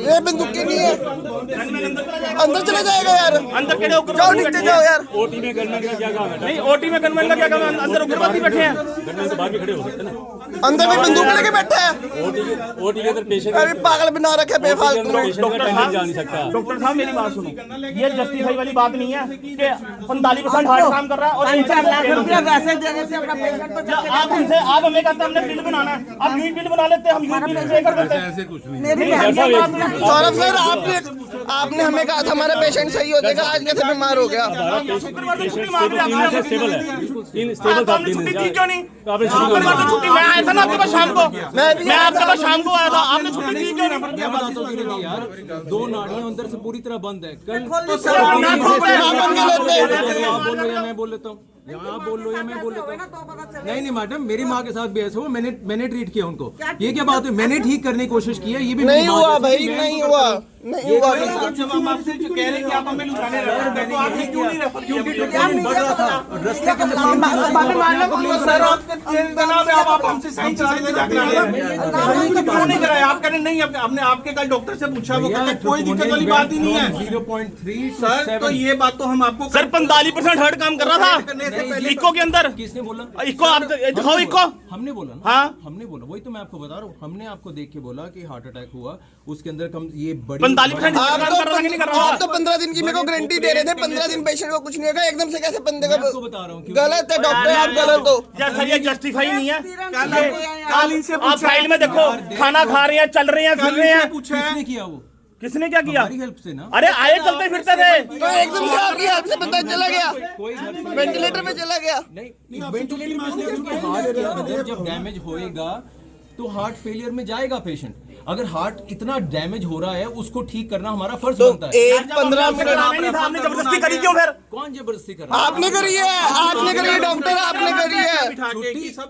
ये बंदूकें नहीं है। अंदर चले जाएगा। यार। अंदर होकर जाओ नीचे जाओ यार। ओटी में गनमैन का क्या काम है नहीं ओटी में का अंदर उग्रवादी बैठे हैं। तो बाहर भी खड़े हो सकते हैं अंदर भी बंदूक लेके बैठा है। पेशेंट अरे पागल बना रखे बेफालतू में पेशेंट का जा नहीं सकता। डॉक्टर साहब मेरी बात सुनो। ये जस्टिफाई वाली बात नहीं है कि पैंतालीस परसेंट हार्ड काम कर रहा है और चार लाख रुपया वैसे देने से अपना पेशेंट आप हमसे आप हमें कहते हैं हमने बिल बनाना है। आप यूँ बिल बना लेते हैं हम यूँ बिल पे कर देते हैं। ऐसे कुछ नहीं सौरभ सर आपने आपने हमें कहा था हमारा पेशेंट सही हो जाएगा आज कैसे बीमार हो गया? शुक्रवार को छुट्टी मांग रहे। है। तीन स्टेबल तो था तीन छुट्टी दी क्यों नहीं? तो आपने छुट्टी नहीं मैं आया था ना आपके पास शाम को। मैं मैं आपके पास शाम को आया था। आपने छुट्टी दी क्यों नहीं? मैं बताता हूँ क्यों नहीं यार। दो नाड़ियाँ अंदर से पूरी तरह बंद है। कल आप बंद के लेते हैं। आप बोल लो मैं बोल लेता हूँ। यहाँ बोल लो या मैं बोल लेता हूँ। नहीं नहीं मैडम मेरी माँ के साथ भी ऐसे हुआ। मैंने मैंने ट्रीट किया उनको। ये क्या बात है मैंने ठीक करने की कोशिश की है ये भी नहीं हुआ भाई थी, मैं नहीं इनको हुआ नहीं हुआ किसी का। जब हम आपसे जो कह रहे हैं कि आप हमें लुधियाने रेफर करते आपने क्यों नहीं रेफर किया मुझे? बढ़ रहा था रास्ते के अंदर सीन भी बातें हुआ। मान लो, सर, आपके जनाब आप आप हमसे सही चीज़ें से जाकर आ हैं। क्यों नहीं कराया आप कह रहे नहीं हमने आपके कल डॉक्टर से पूछा वो कहते कोई दिक्कत वाली बात ही नहीं है ज़ीरो पॉइंट थ्री सर तो ये बात तो हम आपको सर पैंतालीस परसेंट हर्ट काम कर रहा था इको के अंदर किसने बोला इको आप दिखाओ इको हमने बोला ना हाँ। हमने बोला वही तो मैं आपको बता रहा हूँ हमने आपको देख के बोला कि हार्ट अटैक हुआ उसके अंदर कम ये बड़ी पैंतालीस परसेंट आप तो आप तो पंद्रह दिन की मेरे को गारंटी दे रहे थे पंद्रह दिन पेशेंट को कुछ नहीं होगा एकदम से कैसे बंदे मैं को आपको बता रहा हूँ क्योंकि- गलत है डॉक्टर आप गलत हो। सर ये जस्टिफाई नहीं है। आप फ़ाइल में देखो खाना खा रहे हैं चल रहे हैं फिर रहे हैं। किसने किया वो? किसने क्या किया? हेल्प से ना। अरे आए चलते फिरते थे। तो एकदम से आपकी हेल्प से बंदा चला गया। वेंटिलेटर में चला गया। नहीं वेंटिलेटर में जब डैमेज होएगा तो हार्ट फेलियर में जाएगा पेशेंट अगर हार्ट इतना डैमेज हो रहा है उसको ठीक करना हमारा फ़र्ज़ तो बनता है। एक पंद्रह मिनट नहीं आपने ज़बरदस्ती करी क्यों। फिर? कौन ज़बरदस्ती कर आपने करी है आपने करी है डॉक्टर आपने करी है।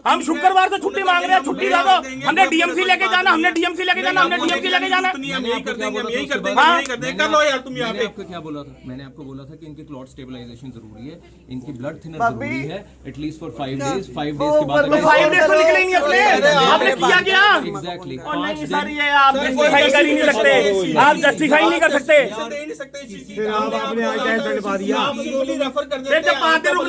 हम शुक्रवार से छुट्टी मांग रहे हैं छुट्टी ला दो हमने डीएमसी लेके जाना हमने डीएमसी लेके जाना हमने डीएमसी लेके जाना। आपको क्या बोला था उसके बाद? हाँ। कर लो यार तुम यहाँ मैंने पे। आपको क्या बोला था? मैंने आपको बोला था कि इनकी क्लॉट स्टेबलाइजेशन ज़रूरी है इनकी ब्लड थिनर ज़रूरी है at least for five days five days के बाद तो फाइव डेज़ तो निकले नहीं अपने। आपने किया क्या? एग्जैक्टली ये आप जस्टिफाई कर ही नहीं सकते। आप जस्टिफाई नहीं कर सकते।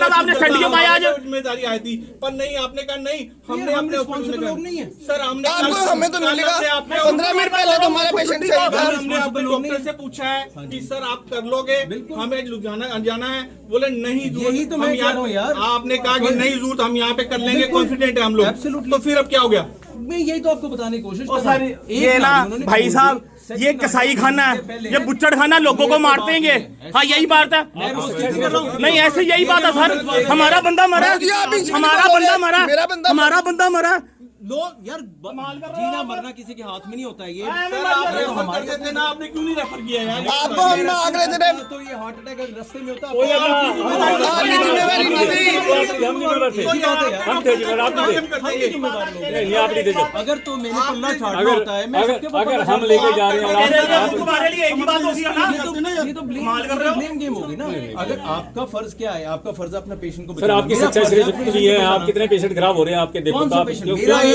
आपने स्टडी क्यों पाया आज? ज़िम्मेदारी आई थी पर नहीं आपने कहा नहीं हमने हम अपने responsible लोग नहीं है। सर हमने आपको हमें तो नहीं लगा पंद्रह मिनट पहले तो हमारा पेशेंट था। सर हमने अपने डॉक्टर से पूछा है कि सर आप कर लोगे? हमें लुधियाना जाना है। बोले नहीं। यही तो मैं हूँ यार। आपने कहा कि नहीं ज़रूरत हम यहाँ पे कर लेंगे। कॉन्फिडेंट है हम लोग। तो फिर अब क्या हो गया? मैं यही तो आपको बताने की कोशिश कर रहा हूँ। ये ना भाई साहब ये कसाई खाना है ये बुच्चड़ खाना लोगों को मारते हैं हाँ। यही बात है। मैं रोज खेती कर रहा हूँ। नहीं ऐसे यही बात है सर। हमारा बंदा मरा। हमारा बंदा मरा। हमारा बंदा मरा। लोग यार जीना मरना किसी के हाथ में नहीं होता है ये सर आप रेफर कर देते ना आपने क्यों नहीं रेफर किया यार? आपको हम तो ये हार्ट अटैक अगर रास्ते में होता जिम्मेवारी नहीं हम थे है यार हम थे आप नहीं थे। हम। नहीं आप नहीं थे अगर तो मैंने पल्ला छाड़ना होता है मैं सबके अगर हम लेके जा रहे हैं आप- तुम्हारे लिए एक ही बात होगी ना? ये तो ये तो ब्लेम ब्लेम गेम होगी ना। अगर आपका फ़र्ज़ क्या है आपका फ़र्ज़ है अपना पेशेंट को सर आपकी सक्सेस फ़र्ज़ है रेट अपने कितनी है। आप कितने पेशेंट खराब हो रहे हैं आपके देखो तो आप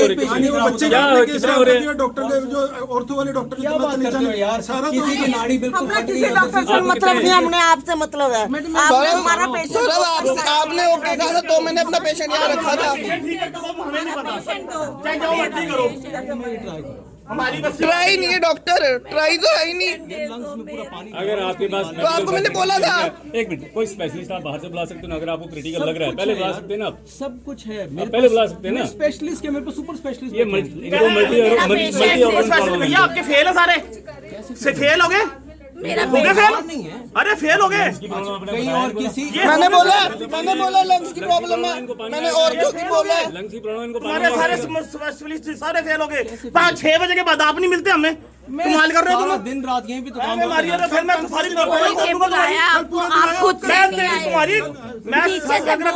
patient? क्यों मेरा क्यों नहीं हो एक रहे patient कितने- खराब हो क्या गया। कितने हो रहे हैं डॉक्टर के जो ऑर्थो वाले डॉक्टर की क्या तो बात नहीं करते हो यार सारा तो किसी की नाड़ी बिल्कुल अपना फट गई किसी है, डॉक्टर से आप मतलब कितने- नहीं हमने आपसे मतलब है आपने सौरभ हमारा पेशेंट सौरभ आप, आपने ओके कहा था तो मैंने अपना पेशेंट यहाँ रखा था हमें नहीं पता चाहे जो मर्जी करो मैं ट्राई करूँ हमारी बस ट्राई नहीं है डॉक्टर ट्राई तो है ही नहीं। अगर आपके पास तो आपको मैंने बोला था। एक मिनट कोई स्पेशलिस्ट आप बाहर से बुला सकते हो अगर आपको क्रिटिकल लग रहा है। पहले बुला सकते हैं ना आप। सब कुछ है। मेरे पहले बुला सकते हैं ना। स्पेशलिस्ट के मेरे पास सुपर स्पेशलिस्ट ये मल्टी मल्टी मल्टी ऑर्गन भैया आपके फेल है सारे। से फेल हो गए? मेरा हो गए पेट फेल अरे फेल हो गए। कहीं और किसी मैंने बोला मैंने बोला लंग्स की प्रॉब्लम है। मैंने और क्यों की बोला है? लंग्स की प्रॉब्लम इनको तुम्हारे सारे स्पेशलिस्ट सारे फेल हो गए। पाँच छह बजे के बाद आप नहीं मिलते हमें। कमाल कर रहे हो तुम दिन रात यहीं पे तो काम मैं मारिए तो फिर मैं आपको आप खुद से तुम्हारी मैं के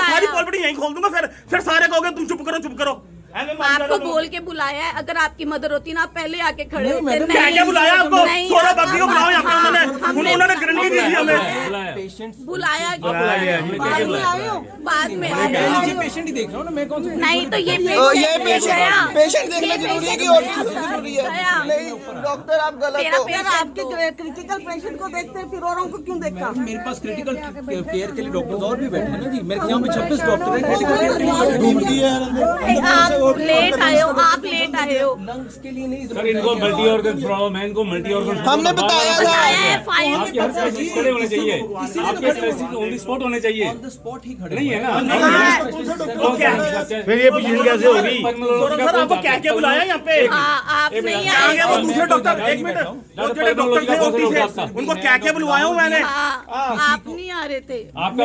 सारी यहीं खोल दूँगा फिर फिर सारे कहोगे तुम चुप करो चुप करो। आपको हो। बोल के बुलाया है अगर आपकी मदर होती ना आप पहले आके खड़े नहीं, होते। मैडम, क्या क्या बुलाया आपको। नहीं, सोरा आप- को बुलाओ यहाँ पे हाँ, उन्होंने हमने उन्होंने गारंटी दी थी हमें। बुलाया। पेशेंट्स बुलाया बुलाया हमने क्या क्या बुलाया बाद में पेशेंट ही देख रहा हूँ ना मैं कौन सा नहीं तो ये ओ, ये पेशेंट पेशेंट देखना ज़रूरी है कि और ज़रूरी है। नहीं डॉक्टर आप गलत मेरा हो। आपके क्रिटिकल पेशेंट को देखते हैं फिर औरों को क्यों देखा? मेरे पास क्रिटिकल केयर के लिए डॉक्टर्स और भी बैठे हैं ना जी। मेरे यहाँ पे छब्बीस डॉक्टर हैं। क्रिटिकल केयर के लिए हैं। लेट आए हो आप लेट आए हो। लंग्स के लिए नहीं सर इनको मल्टी ऑर्गन प्रॉब्लम है इनको मल्टी ऑर्गन हमने बताया था। आपके हर खड़े होने चाहिए। आपके स्पेशलिस्ट ऑन स्पॉट होने चाहिए। स्पॉट ही खड़े नहीं है ना? क्या फिर ये पेशेंट कैसे होगी सर आपको क्या क्या बुलाया यहाँ पे? हाँ, आप नहीं आगे वो दूसरे डॉक्टर एक मिनट। वो जो डॉक्टर थे ओटी से उनको क्या क्या बुलवाया हूँ मैंने? आप नहीं आ रहे थे। आपका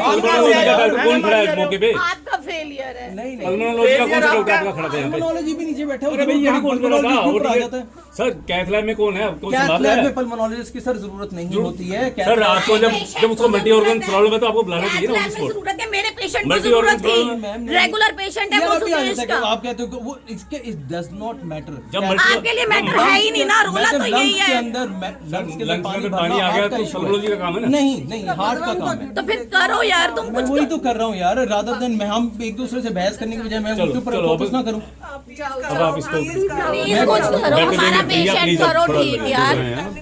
कौन खड़ा है मौके पे? आपका फेलियर है। नहीं नहीं। कौन सा डॉक्टर आपका खड़ा पल्मोनोलॉजी भी नीचे बैठा अरे भाई यहाँ कौन जाता है? सर कैथ लैब में कौन है? कौन कैथ लैब में पल्मोनोलॉजिस्ट की सर ज़रूरत नहीं होती है सर लैब- आपको जब जब उसको मल्टी ऑर्गन प्रॉब्लम है तो आपको बुलाना चाहिए ना ऑन ज़रूरत है मेरे पेशेंट को ज़रूरत है, थी। नहीं। रेगुलर पेशेंट है वो सुदेश का आप कहते हो वो इसके इट डज नॉट मैटर जब आपके लिए मैटर है ही नहीं ना रोला तो यही है। अंदर लंग्स के अंदर पानी आ गया तो इशू का काम है ना? नहीं नहीं हार्ट का काम है। तो फिर करो यार तुम कुछ वही तो कर रहा हूँ यार रादर देन मैं हम एक दूसरे से बहस करने की बजाय मैं उनके ऊपर फोकस ना करूँ। अब आप इसको प्लीज़ कुछ करो हमारा पेशेंट करो ठीक यार।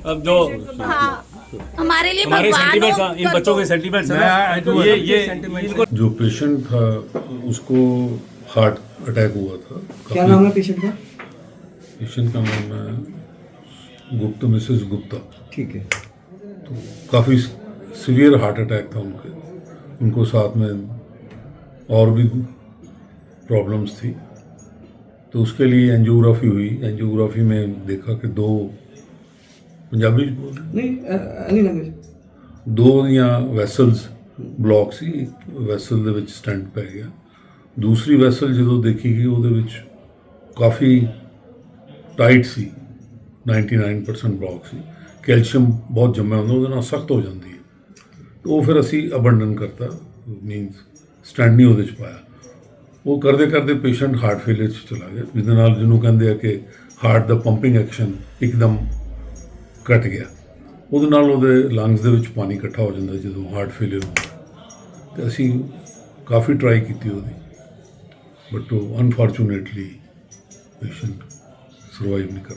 अब जो हाँ। हमारे लिए हमारे सेंटीमेंट्स इन बच्चों के सेंटीमेंट्स हैं ये ये जो पेशेंट था उसको हार्ट अटैक हुआ था क्या नाम है पेशेंट का? पेशेंट का नाम है गुप्ता मिसेस गुप्ता। ठीक है। तो काफ़ी सीवियर हार्ट अटैक था उनके। उनको साथ में और भी प्रॉब्लम्स थी। तो उसके लिए एंजियोग्राफी हुई। एंजियोग्राफी में देखा कि दो ਪੰਜਾਬੀ ਚ ਬੋਲਦੇ ਨਹੀਂ ਅ- ਦੋ ਦੀਆਂ ਵੈਸਲਸ ਬਲੌਕ ਸੀ ਇੱਕ ਵੈਸਲ ਦੇ ਵਿੱਚ ਸਟੈਂਡ ਪੈ ਗਿਆ। ਦੂਸਰੀ ਵੈਸਲ ਜਦੋਂ ਦੇਖੀ ਗਈ ਉਹਦੇ ਵਿੱਚ ਕਾਫੀ ਟਾਈਟ ਸੀ 99% ਬਲੌਕ ਸੀ। ਕੈਲਸ਼ੀਅਮ ਬਹੁਤ ਜੰਮਿਆ ਹੁੰਦਾ ਉਹਦੇ ਨਾਲ ਸਖਤ ਹੋ ਜਾਂਦੀ ਹੈ। ਉਹ ਫਿਰ ਅਸੀਂ ਅਬੰਡਨ ਕਰਤਾ ਮੀਨਸ ਸਟੈਂਡ ਨਹੀਂ ਉਹਦੇ ਚ ਪਾਇਆ। ਉਹ ਕਰਦੇ ਕਰਦੇ ਪੇਸ਼ੈਂਟ ਹਾਰਟ ਫੇਲਰ ਚ ਚਲਾ ਗਿਆ ਜਿਹਦੇ ਨਾਲ ਜਿਹਨੂੰ ਕਹਿੰਦੇ ਆ ਕਿ ਹਾਰਟ ਦਾ ਪੰਪਿੰਗ ਐਕਸ਼ਨ ਇੱਕਦਮ ਘਟ ਗਿਆ। ਉਹਦੇ ਨਾਲ ਉਹਦੇ ਲੰਗਸ ਦੇ ਵਿੱਚ ਪਾਣੀ ਇਕੱਠਾ ਹੋ ਜਾਂਦਾ ਜਦੋਂ ਹਾਰਟ ਫੇਲਿਅਰ ਹੁੰਦਾ। ਤੇ ਅਸੀਂ ਕਾਫੀ ਟਰਾਈ ਕੀਤੀ ਉਹਦੀ। ਬਟ ਉਹ ਅਨਫੋਰਚੂਨੇਟਲੀ ਪੇਸ਼ੈਂਟ ਸਰਵਾਈਵ ਨਹੀਂ ਕਰ